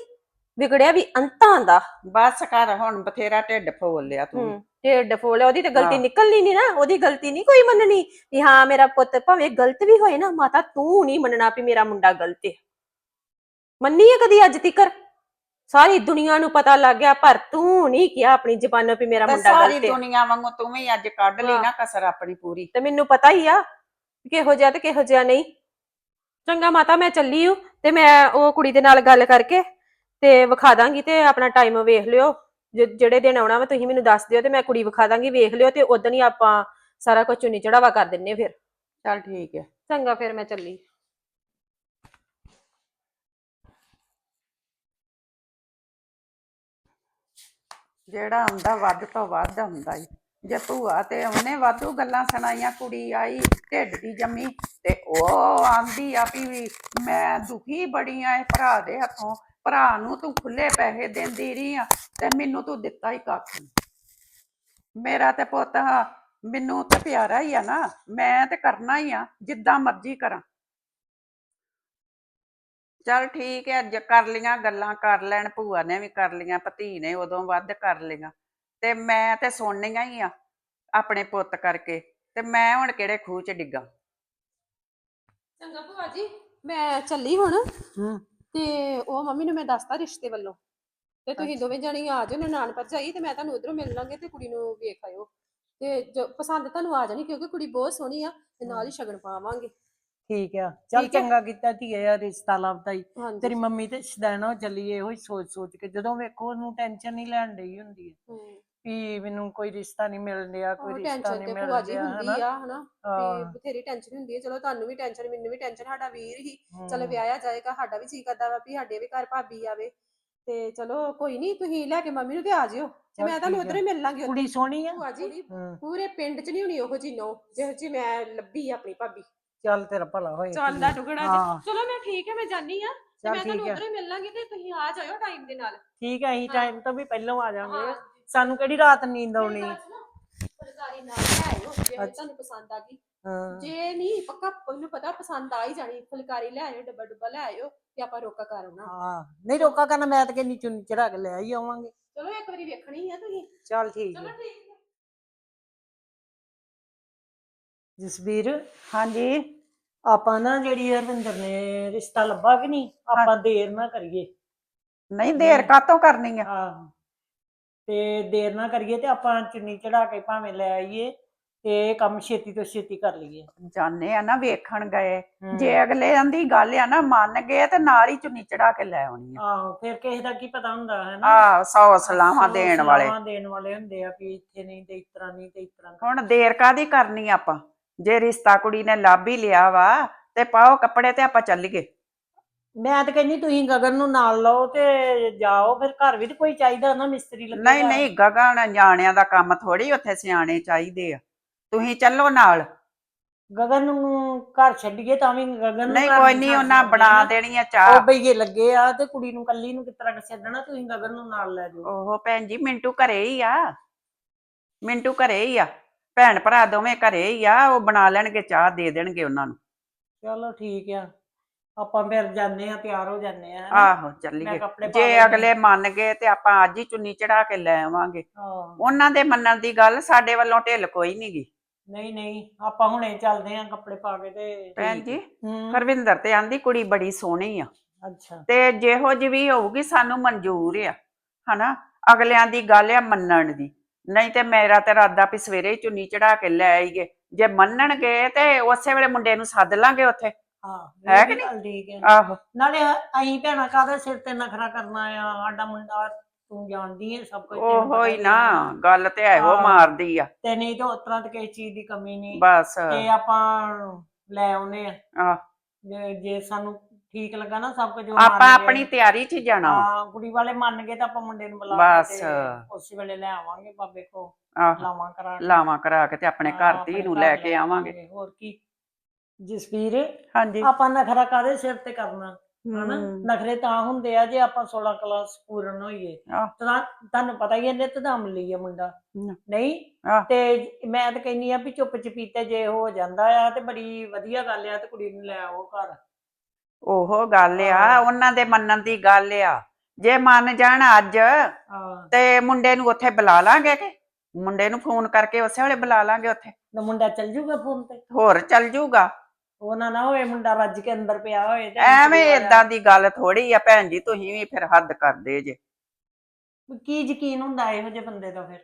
ਵਿਗੜਿਆ ਵੀ ਅੰਤਾਂ ਦਾ। ਬਸ ਕਰ ਹੁਣ ਬਥੇਰਾ ਢਿੱਡ ਫੋਲ ਲਿਆ ਤੂੰ। ਹੂੰ ਢਿੱਡ ਫੋਲਿਆ ਉਹਦੀ ਤੇ ਗਲਤੀ ਹਾਂ। ਨਿਕਲਣੀ ਨਹੀਂ ਨਾ ਉਹਦੀ ਗਲਤੀ ਨਹੀਂ ਕੋਈ ਮੰਨਣੀ ਵੀ ਹਾਂ ਮੇਰਾ ਪੁੱਤ ਭਾਵੇਂ ਗਲਤ ਵੀ ਹੋਏ ਨਾ ਮਾਤਾ ਤੂੰ ਨਹੀਂ ਮੰਨਣਾ ਵੀ ਮੇਰਾ ਮੁੰਡਾ ਗਲਤ ਹੈ ਮੰਨੀ ਹੈ ਕਦੀ ਅੱਜ ਤੀਕਰ? ਸਾਰੀ ਦੁਨੀਆ ਨੂੰ ਪਤਾ ਲੱਗ ਗਿਆ ਪਰ ਤੂੰ ਨਹੀਂ ਕਿਹਾ ਆਪਣੀ ਜ਼ਬਾਨੋਂ ਵੀ ਮੇਰਾ ਤੇ ਮੁੰਡਾ ਸਾਰੀ ਗਲਤ ਹੈ ਦੁਨੀਆ ਵਾਂਗੂ ਤੂੰ ਵੀ ਅੱਜ ਕੱਢ ਲਈ ਨਾ ਕਸਰ ਆਪਣੀ ਪੂਰੀ। ਤੇ ਮੈਨੂੰ ਪਤਾ ਹੀ ਆ ਕਿ ਕਿਹੋ ਜਿਹਾ ਤੇ ਕਿਹੋ ਜਿਹਾ ਨਹੀਂ। ਚੰਗਾ ਮਾਤਾ ਮੈਂ ਚੱਲੀ ਹੂੰ ਤੇ ਮੈਂ ਉਹ ਕੁੜੀ ਦੇ ਨਾਲ ਗੱਲ ਕਰਕੇ ਤੇ ਵਿਖਾ ਦਾਂਗੀ ਤੇ ਆਪਣਾ ਟਾਈਮ ਵੇਖ ਲਿਓ। ਜਿ- ਜਿਹੜੇ ਦਿਨ ਆਉਣਾ ਵਾ ਤੁਸੀਂ ਮੈਨੂੰ ਦੱਸ ਦਿਓ ਤੇ ਮੈਂ ਕੁੜੀ ਵਿਖਾ ਦਾਂਗੀ ਵੇਖ ਲਿਓ ਤੇ ਉਦੋਂ ਹੀ ਆਪਾਂ ਸਾਰਾ ਕੁਝ ਚੁੰਨੀ ਚੜਾਵਾ ਕਰ ਦਿੰਨੇ ਫਿਰ। ਚੱਲ ਠੀਕ ਹੈ ਚੰਗਾ ਫਿਰ ਮੈਂ ਚੱਲੀ। ਜਿਹੜਾ ਆਉਂਦਾ ਵੱਧ ਤੋਂ ਵੱਧ ਹੁੰਦਾ ਈ। ਜੇ ਭੂਆ ਤੇ ਉਹਨੇ ਵਾਧੂ ਗੱਲਾਂ ਸੁਣਾਈਆਂ ਕੁੜੀ ਆਈ ਢਿੱਡ ਦੀ ਜੰਮੀ ਤੇ ਉਹ ਆਂਦੀ ਆ ਵੀ ਮੈਂ ਦੁਖੀ ਬੜੀ ਆ ਇਹ ਭਰਾ ਦੇ ਹੱਥੋਂ। ਭਰਾ ਨੂੰ ਤੂੰ ਖੁੱਲੇ ਪੈਸੇ ਦਿੰਦੀ ਰਹੀ ਆ ਤੇ ਮੈਨੂੰ ਤੂੰ ਦਿੱਤਾ ਹੀ ਕੱਖ ਨੀ। ਮੇਰਾ ਤੇ ਪੁੱਤ ਆ, ਮੈਨੂੰ ਤੇ ਪਿਆਰਾ ਹੀ ਆ ਨਾ। ਮੈਂ ਤੇ ਕਰਨਾ ਹੀ ਆ ਜਿੱਦਾਂ ਮਰਜ਼ੀ ਕਰਾਂ। ਚਲ ਠੀਕ ਹੈ ਅੱਜ ਕਰ ਲੀਆਂ ਗੱਲਾਂ ਕਰ ਲੈਣ ਭੂਆ ਨੇ ਵੀ ਕਰ ਲੀਆਂ ਭਤੀ ਨੇ ਉਦੋਂ ਵੱਧ ਕਰ ਲੀਆਂ। ਤੇ ਮੈਂ ਤੇ ਸੁਣਨੀਆਂ ਹੀ ਆ ਆਪਣੇ ਪੁੱਤ ਕਰਕੇ। ਤੇ ਮੈਂ ਹੁਣ ਕਿਹੜੇ ਖੂਹ ਚ ਡਿੱਗਾ? ਚੰਗਾ ਭੂਆ ਜੀ ਮੈਂ ਚੱਲੀ ਹੁਣ। ਹੂੰ। ਤੇ ਉਹ ਮੰਮੀ ਨੂੰ ਮੈਂ ਦੱਸਤਾ ਰਿਸ਼ਤੇ ਵੱਲੋਂ। ਤੇ ਤੁਸੀਂ ਦੋਵੇਂ ਜਣੀ ਆ ਜਾਓ ਨਨਾਣ ਭਰਜਾਈ ਤੇ ਮੈਂ ਤੁਹਾਨੂੰ ਉਧਰੋਂ ਮਿਲ ਲਾਂਗੇ ਤੇ ਕੁੜੀ ਨੂੰ ਵੇਖ ਆਇਓ। ਤੇ ਜੋ ਪਸੰਦ ਤੁਹਾਨੂੰ ਆ ਜਾਣੀ ਕਿਉਂਕਿ ਕੁੜੀ ਬਹੁਤ ਸੋਹਣੀ ਆ ਤੇ ਨਾਲ ਹੀ ਸ਼ਗਨ ਪਾਵਾਂਗੇ। ਠੀਕ ਆ। ਚੱਲ ਠੀਕ। ਚੰਗਾ ਕੀਤਾ ਧੀਏ ਯਾਰ ਰਿਸ਼ਤਾ ਲੱਭਦਾ ਈ ਹਾਂਜੀ। ਤੇਰੀ ਮੰਮੀ ਤੇ ਸ਼ਦੈਣਾ ਚੱਲੀ ਇਹੋ ਹੀ ਸੋਚ ਸੋਚ ਕੇ ਜਦੋਂ ਵੇਖੋ ਉਹਨੂੰ ਟੈਨਸ਼ਨ ਨਹੀਂ ਲੈਣ ਡਈ ਹੁੰਦੀ ਹੈ ਹੂੰ। ਵੀ ਮੈਨੂੰ ਕੋਈ ਰਿਸ਼ਤਾ ਨਹੀਂ ਮਿਲ ਰਿਹਾ ਕੋਈ ਰਿਸ਼ਤਾ ਟੈਨਸ਼ਨ ਨਹੀਂ ਤੇ ਮਿਲ ਭੂਆ ਜੀ ਰਿਹਾ ਹੁੰਦੀ ਹਨਾ? ਆ ਹਨਾ? ਵੀ ਹਾਂ, ਬਥੇਰੀ ਟੈਨਸ਼ਨ ਹੁੰਦੀ ਹੈ ਚਲੋ ਤੁਹਾਨੂੰ ਵੀ ਟੈਨਸ਼ਨ ਮੈਨੂੰ ਵੀ ਟੈਨਸ਼ਨ ਸਾਡਾ ਵੀਰ ਹੀ। ਚਲ ਹਮ, ਵਿਆਹਿਆ ਜਾਏਗਾ ਸਾਡਾ ਵੀ ਜੀ ਕਰਦਾ ਵਾ ਵੀ ਸਾਡੇ ਵੀ ਘਰ ਭਾਬੀ ਆਵੇ। ਤੇ ਚਲੋ ਕੋਈ ਨਹੀਂ ਤੁਸੀਂ ਲੈ ਕੇ ਮੰਮੀ ਨੂੰ ਤੇ ਆ ਜਿਓ। ਤੇ ਚੱਲ ਮੈਂ ਤੁਹਾਨੂੰ ਠੀਕ। ਉਧਰ ਹੀ ਮਿਲ ਲਾਂਗੀ ਉੱਥੇ। ਕੁੜੀ ਸੋਹਣੀ ਆ? ਭੂਆ ਜੀ ਹਮ, ਪੂਰੇ ਪਿੰਡ 'ਚ ਨਹੀਂ ਹੋਣੀ ਉਹੋ ਜੀ ਨੋ ਜਿਹੋ ਜੀ ਮੈਂ ਲੱਭੀ ਆ ਆਪਣੀ ਭਾਬੀ। ਚੱਲ ਤੇਰਾ ਭਲਾ ਹੋਏ ਚੱਲਦਾ ਟੁਕੜਾ ਹਾਂ। ਜੀ ਚਲੋ ਮੈਂ ਠੀਕ ਹੈ ਮੈਂ ਜਾਨੀ ਆ। ਤੇ ਚੱਲ ਮੈਂ ਤੁਹਾਨੂੰ ਠੀਕ। ਉਧਰ ਹੀ ਮਿਲ ਲਾਂਗੀ ਤੇ ਤੁਸੀਂ ਆ ਜਾਇਓ ਟਾਈਮ ਦੇ ਨਾਲ। ਠੀਕ ਹੈ ਅਸੀਂ ਹਾਂ। ਟਾਈਮ ਤੋਂ ਵੀ ਪਹਿਲਾਂ ਆ ਜਾਵਾਂਗੇ। ਸਾਨੂੰ ਕਿਹੜੀ ਰਾਤ ਨੀਂਦ ਆਉਣੀ? ਫੁਲਕਾਰੀ ਨਾਲ ਲੈ ਆਇਓ ਜੇ। ਤੁਹਾਨੂੰ ਪਸੰਦ ਆ ਗਈ। ਹਾਂ। ਜੇ ਨਹੀਂ ਪੱਕਾ ਮੈਨੂੰ ਪਤਾ ਪਸੰਦ ਆ ਹੀ ਜਾਣੀ। ਫੁਲਕਾਰੀ ਲੈ ਆਇਓ ਡੱਬਾ ਡੱਬਾ ਲੈ ਆਇਓ ਤੇ ਆਪਾਂ ਰੋਕਾ ਕਰ ਆਉਣਾ। ਹਾਂ। ਨਹੀਂ ਰੋਕਾ ਕਰਨਾ ਮੈਂ ਤਾਂ ਕਹਿੰਦੀ ਚੁੰਨੀ ਚੜਾ ਕੇ ਲੈ ਹੀ ਆਵਾਂਗੇ। ਚਲੋ ਇੱਕ ਵਾਰੀ ਵੇਖਣੀ ਆ ਤੁਸੀਂ। ਚੱਲ ਠੀਕ ਚਲੋ ਹੈ ਠੀਕ ਹੈ ਜਸਵੀਰ ਹਾਂਜੀ। ਆਪਾਂ ਨਾ ਜਿਹੜੀ ਹਰਵਿੰਦਰ ਨੇ ਰਿਸ਼ਤਾ ਲੱਭਾ ਕਿ ਨਹੀਂ ਆਪਾਂ ਦੇਰ ਨਾ ਕਰੀਏ। ਨਹੀਂ ਦੇਰ ਕਾਤੋਂ ਕਰਨੀ ਆ? ਤੇ ਦੇਰ ਨਾ ਕਰੀਏ ਤੇ ਆਪਾਂ ਚੁੰਨੀ ਚੜਾ ਕੇ ਭਾਵੇਂ ਲੈ ਆਈਏ ਤੇ ਕੰਮ ਛੇਤੀ ਤੋਂ ਛੇਤੀ ਕਰ ਲਈਏ। ਜਾਣੇ ਆ ਨਾ ਵੇਖਣ ਗਏ। ਜੇ ਅਗਲੇ ਦੀ ਗੱਲ ਆ ਨਾ ਮੰਨ ਗਏ ਤੇ ਨਾਲ ਹੀ ਚੁੰਨੀ ਚੜਾ ਕੇ ਲੈ ਆਉਣੀ ਆ। ਆਹੋ ਫਿਰ ਕਿਸੇ ਦਾ ਕੀ ਪਤਾ ਹੁੰਦਾ ਹੈ ਨਾ? ਆ ਸੌ ਸਲਾਹਾਂ ਦੇਣ ਵਾਲੇ। ਸਲਾਹਾਂ ਦੇਣ ਵਾਲੇ ਹੁੰਦੇ ਆ ਵੀ ਇੱਥੇ ਨਹੀਂ ਤੇ ਇਸ ਤਰ੍ਹਾਂ ਨਹੀਂ ਤੇ ਇਸ ਤਰ੍ਹਾਂ। ਹੁਣ ਦੇਰ ਕਾਦੀ ਕਰਨੀ ਆਪਾਂ? ਜੇ ਰਿਸ਼ਤਾ ਕੁੜੀ ਨੇ ਲੱਭ ਹੀ ਲਿਆ ਵਾ ਤੇ ਪਾਓ ਕੱਪੜੇ ਤੇ ਆਪਾਂ ਚੱਲੀਏ। ਮੈਂ ਤਾਂ ਕਹਿੰਦੀ ਤੁਸੀਂ ਗਗਨ ਨੂੰ ਨਾਲ ਲਓ ਤੇ ਜਾਓ ਫਿਰ ਘਰ ਵੀ ਤਾਂ ਕੋਈ ਚਾਹੀਦਾ ਨਾ ਮਿਸਤਰੀ ਲੱਗੇਗਾ ਨਹੀਂ ਨਹੀਂ ਗਗਨ ਜਾਣਿਆਂ ਦਾ ਕੰਮ ਥੋੜੀ ਉੱਥੇ ਸਿਆਣੇ ਚਾਹੀਦੇ ਆ। ਤੁਸੀਂ ਚੱਲੋ ਨਾਲ। ਗਗਨ ਨੂੰ ਘਰ ਛੱਡੀਏ ਤਾਂ ਵੀ ਗਗਨ ਨੂੰ ਨਹੀਂ ਘਰ ਕੋਈ ਨਹੀਂ ਛੱਡ ਉਹਨਾਂ ਸਕਦੇ ਬਣਾ ਨਾ। ਦੇਣੀ ਆ ਉਹ ਚਾਹ। ਬਈਏ ਲੱਗੇ ਆ ਤੇ ਕੁੜੀ ਨੂੰ ਕੱਲੀ ਨੂੰ ਕਿਸ ਤਰ੍ਹਾਂ ਛੱਡਣਾ ਤੁਸੀਂ ਗਗਨ ਨੂੰ ਨਾਲ ਲੈ ਜਾਓ। ਉਹ ਭੈਣ ਜੀ ਮਿੰਟੂ ਘਰੇ ਹੀ ਆ। ਮਿੰਟੂ ਘਰੇ ਹੀ ਆ। ਭੈਣ ਭਰਾ ਦੋਵੇਂ ਘਰੇ ਹੀ ਆ ਉਹ ਬਣਾ ਲੈਣਗੇ ਚਾਹ ਦੇ ਦੇਣਗੇ ਉਹਨਾਂ ਨੂੰ। ਚਲੋ ਠੀਕ ਆ। ਆਪਾਂ ਫਿਰ ਜਾਂਦੇ ਆ ਤਿਆਰ ਹੋ ਜਾਂਦੇ ਆ ਹੈਨਾ? ਆਹੋ ਮੈਂ ਚੱਲੀਏ ਕੱਪੜੇ ਪਾ ਜੇ ਲੈਂਦੀ ਅਗਲੇ ਮੰਨ ਗਏ ਤੇ ਆਪਾਂ ਅੱਜ ਹੀ ਚੁੰਨੀ ਚੜਾ ਕੇ ਲੈ ਆਵਾਂਗੇ। ਹਾਂ। ਉਹਨਾਂ ਦੇ ਮੰਨਣ ਦੀ ਗੱਲ ਸਾਡੇ ਵੱਲੋਂ ਢਿੱਲ ਕੋਈ ਨੀ ਗੀ। ਨਹੀਂ ਨਹੀਂ ਆਪਾਂ ਹੁਣੇ ਚੱਲਦੇ ਆ ਕੱਪੜੇ ਪਾ ਕੇ ਤੇ ਭੈਣ ਜੀ ਹੂੰ। ਹਰਵਿੰਦਰ ਤੇ ਆਂਦੀ ਕੁੜੀ ਬੜੀ ਸੋਹਣੀ ਆ। ਅੱਛਾ। ਤੇ ਜਿਹੋ ਜਿਹੀ ਵੀ ਹੋਊਗੀ ਸਾਨੂੰ ਮਨਜ਼ੂਰ ਆ ਹਨਾ? ਅਗਲਿਆਂ ਦੀ ਗੱਲ ਆ ਮੰਨਣ ਦੀ। ਨਹੀਂ ਤੇ ਮੇਰਾ ਤੇ ਇਰਾਦਾ ਵੀ ਸਵੇਰੇ ਹੀ ਚੁੰਨੀ ਚੜਾ ਕੇ ਲੈ ਆਈਏ। ਜੇ ਮੰਨਣਗੇ ਤੇ ਉਸੇ ਵੇਲੇ ਮੁੰਡੇ ਨੂੰ ਸੱਦ ਲਾਂਗੇ ਉੱਥੇ। ਹਾਂ ਕਿ ਗੱਲ ਠੀਕ ਹੈ। ਆਹੋ। ਨਾਲੇ ਅਸੀਂ ਭੈਣਾ ਕਾਹਦੇ ਸਿਰ ਤੇ ਨਖਰਾ ਕਰਨਾ ਆ? ਸਾਡਾ ਮੁੰਡਾ ਤੂੰ ਜਾਣਦੀ ਹੈ ਸਭ ਕੁਝ ਉਹੋ ਹੀ ਨਾ। ਗੱਲ ਤੇ ਇਹੋ। ਮਾਰਦੀ ਆ। ਤੇ ਨਹੀਂ ਤਾਂ ਉਸ ਤਰ੍ਹਾਂ ਤੇ ਕਿਸੇ ਚੀਜ਼ ਦੀ ਕਮੀ ਨਹੀਂ। ਬਸ। ਤੇ ਆਪਾਂ ਲੈ ਆਉਨੇ ਆ। ਆਹ, ਜੇ ਸਾਨੂੰ ਠੀਕ ਲੱਗਾ ਨਾ ਸਭ ਕੁਝ ਆਪਾਂ। ਆਪਣੀ ਤਿਆਰੀ 'ਚ ਜਾਣਾ। ਹਾਂ ਕੁੜੀ ਵਾਲੇ ਮੰਨ ਗਏ ਤਾਂ ਆਪਾਂ ਮੁੰਡੇ ਨੂੰ ਬੁਲਾ ਬਸ। ਕੇ ਉਸੇ ਵੇਲੇ ਲੈ ਆਵਾਂਗੇ ਬਾਬੇ ਕੋ ਲਾਵਾਂ ਕਰਾ ਲਾਵਾਂ ਕਰਾ ਕੇ ਤੇ ਆਪਣੇ ਘਰ ਧੀ ਨੂੰ ਲੈ ਕੇ ਆਵਾਂਗੇ। ਹੋਰ ਕੀ? ਜਸਵੀਰ ਹਾਂਜੀ। ਆਪਾਂ ਨਖਰਾ ਕਾਦੇ ਸਿਰ ਤੇ ਕਰਨਾ? ਹਨਾ? ਨਖਰੇ ਤਾਂ ਹੁੰਦੇ ਆ ਜੇ ਆਪਾਂ 16 ਕਲਾਸ ਪੂਰਨ ਹੋਈਏ। ਆਹ। ਤਾਂ ਤੁਹਾਨੂੰ ਪਤਾ ਹੀ ਨਿਤ ਦਾ ਅਮਲੀ ਆ ਮੁੰਡਾ। ਹਮ। ਨਹੀਂ? ਆਹ। ਤੇ ਮੈਂ ਤਾਂ ਕਹਿੰਨੀ ਆ ਵੀ ਚੁੱਪ ਚਪੀਤੇ ਜੇ ਹੋ ਜਾਂਦਾ ਆ ਤੇ ਬੜੀ ਵਧੀਆ ਗੱਲ ਆ ਤੇ ਕੁੜੀ ਨੂੰ ਲੈ ਆਓ ਘਰ। ਉਹੋ ਗੱਲ ਆ ਹਾਂ। ਉਹਨਾਂ ਦੇ ਮੰਨਣ ਦੀ ਗੱਲ ਆ। ਜੇ ਮੰਨ ਜਾਣ ਅੱਜ ਹਾਂ। ਤੇ ਮੁੰਡੇ ਨੂੰ ਉੱਥੇ ਬੁਲਾ ਲਾਂਗੇ ਕਿ? ਮੁੰਡੇ ਨੂੰ ਫੋਨ ਕਰਕੇ ਉਸੇ ਵੇਲੇ ਬੁਲਾ ਲਾਂਗੇ ਉੱਥੇ। ਮੁੰਡਾ ਚੱਲ ਜੂਗਾ ਫੋਨ ਤੇ? ਹੋਰ ਚੱਲ ਜੂਗਾ। ਉਹ ਨਾ ਨਾ ਹੋਏ ਮੁੰਡਾ ਰੱਜ ਕੇ ਅੰਦਰ ਪਿਆ ਹੋਏ ਤੇ ਐਵੇਂ ਇਦਾਂ ਦੀ ਗੱਲ ਥੋੜੀ ਆ ਭੈਣ ਜੀ ਤੁਸੀਂ ਵੀ ਫਿਰ ਹੱਦ ਕਰਦੇ ਜੇ। ਕੀ ਯਕੀਨ ਹੁੰਦਾ ਇਹੋ ਜਿਹੇ ਬੰਦੇ ਦਾ ਫਿਰ?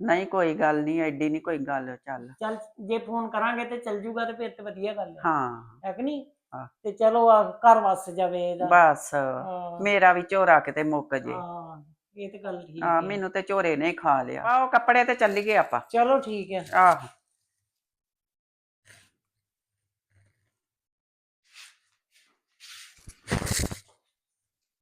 ਨਹੀਂ ਕੋਈ ਗੱਲ ਨਹੀਂ ਐਡੀ ਨਹੀਂ ਕੋਈ ਗੱਲ ਚੱਲ। ਚੱਲ ਜੇ ਫੋਨ ਕਰਾਂਗੇ ਤੇ ਚੱਲ ਜੂਗਾ ਤੇ ਫਿਰ ਤੇ ਵਧੀਆ ਗੱਲ ਹੈ ਹਾਂ। ਹੈ ਕਿ ਨਹੀਂ? ਹਾਂ। ਤੇ ਚਲੋ ਆ ਘਰ ਵਸ ਜਾਵੇ ਇਹਦਾ। ਬਸ ਹਾਂ, ਮੇਰਾ ਵੀ ਝੋਰਾ ਕਿਤੇ ਮੁੱਕ ਜੇ। ਹਾਂ ਇਹ ਤੇ ਗੱਲ ਠੀਕ ਆ। ਹੈ ਮੈਨੂੰ ਤੇ ਝੋਰੇ ਨੇ ਹੀ ਖਾ ਲਿਆ। ਆਓ ਕੱਪੜੇ ਤੇ ਚੱਲੀਏ ਆਪਾਂ। ਚਲੋ ਠੀਕ ਹੈ ਆਹ।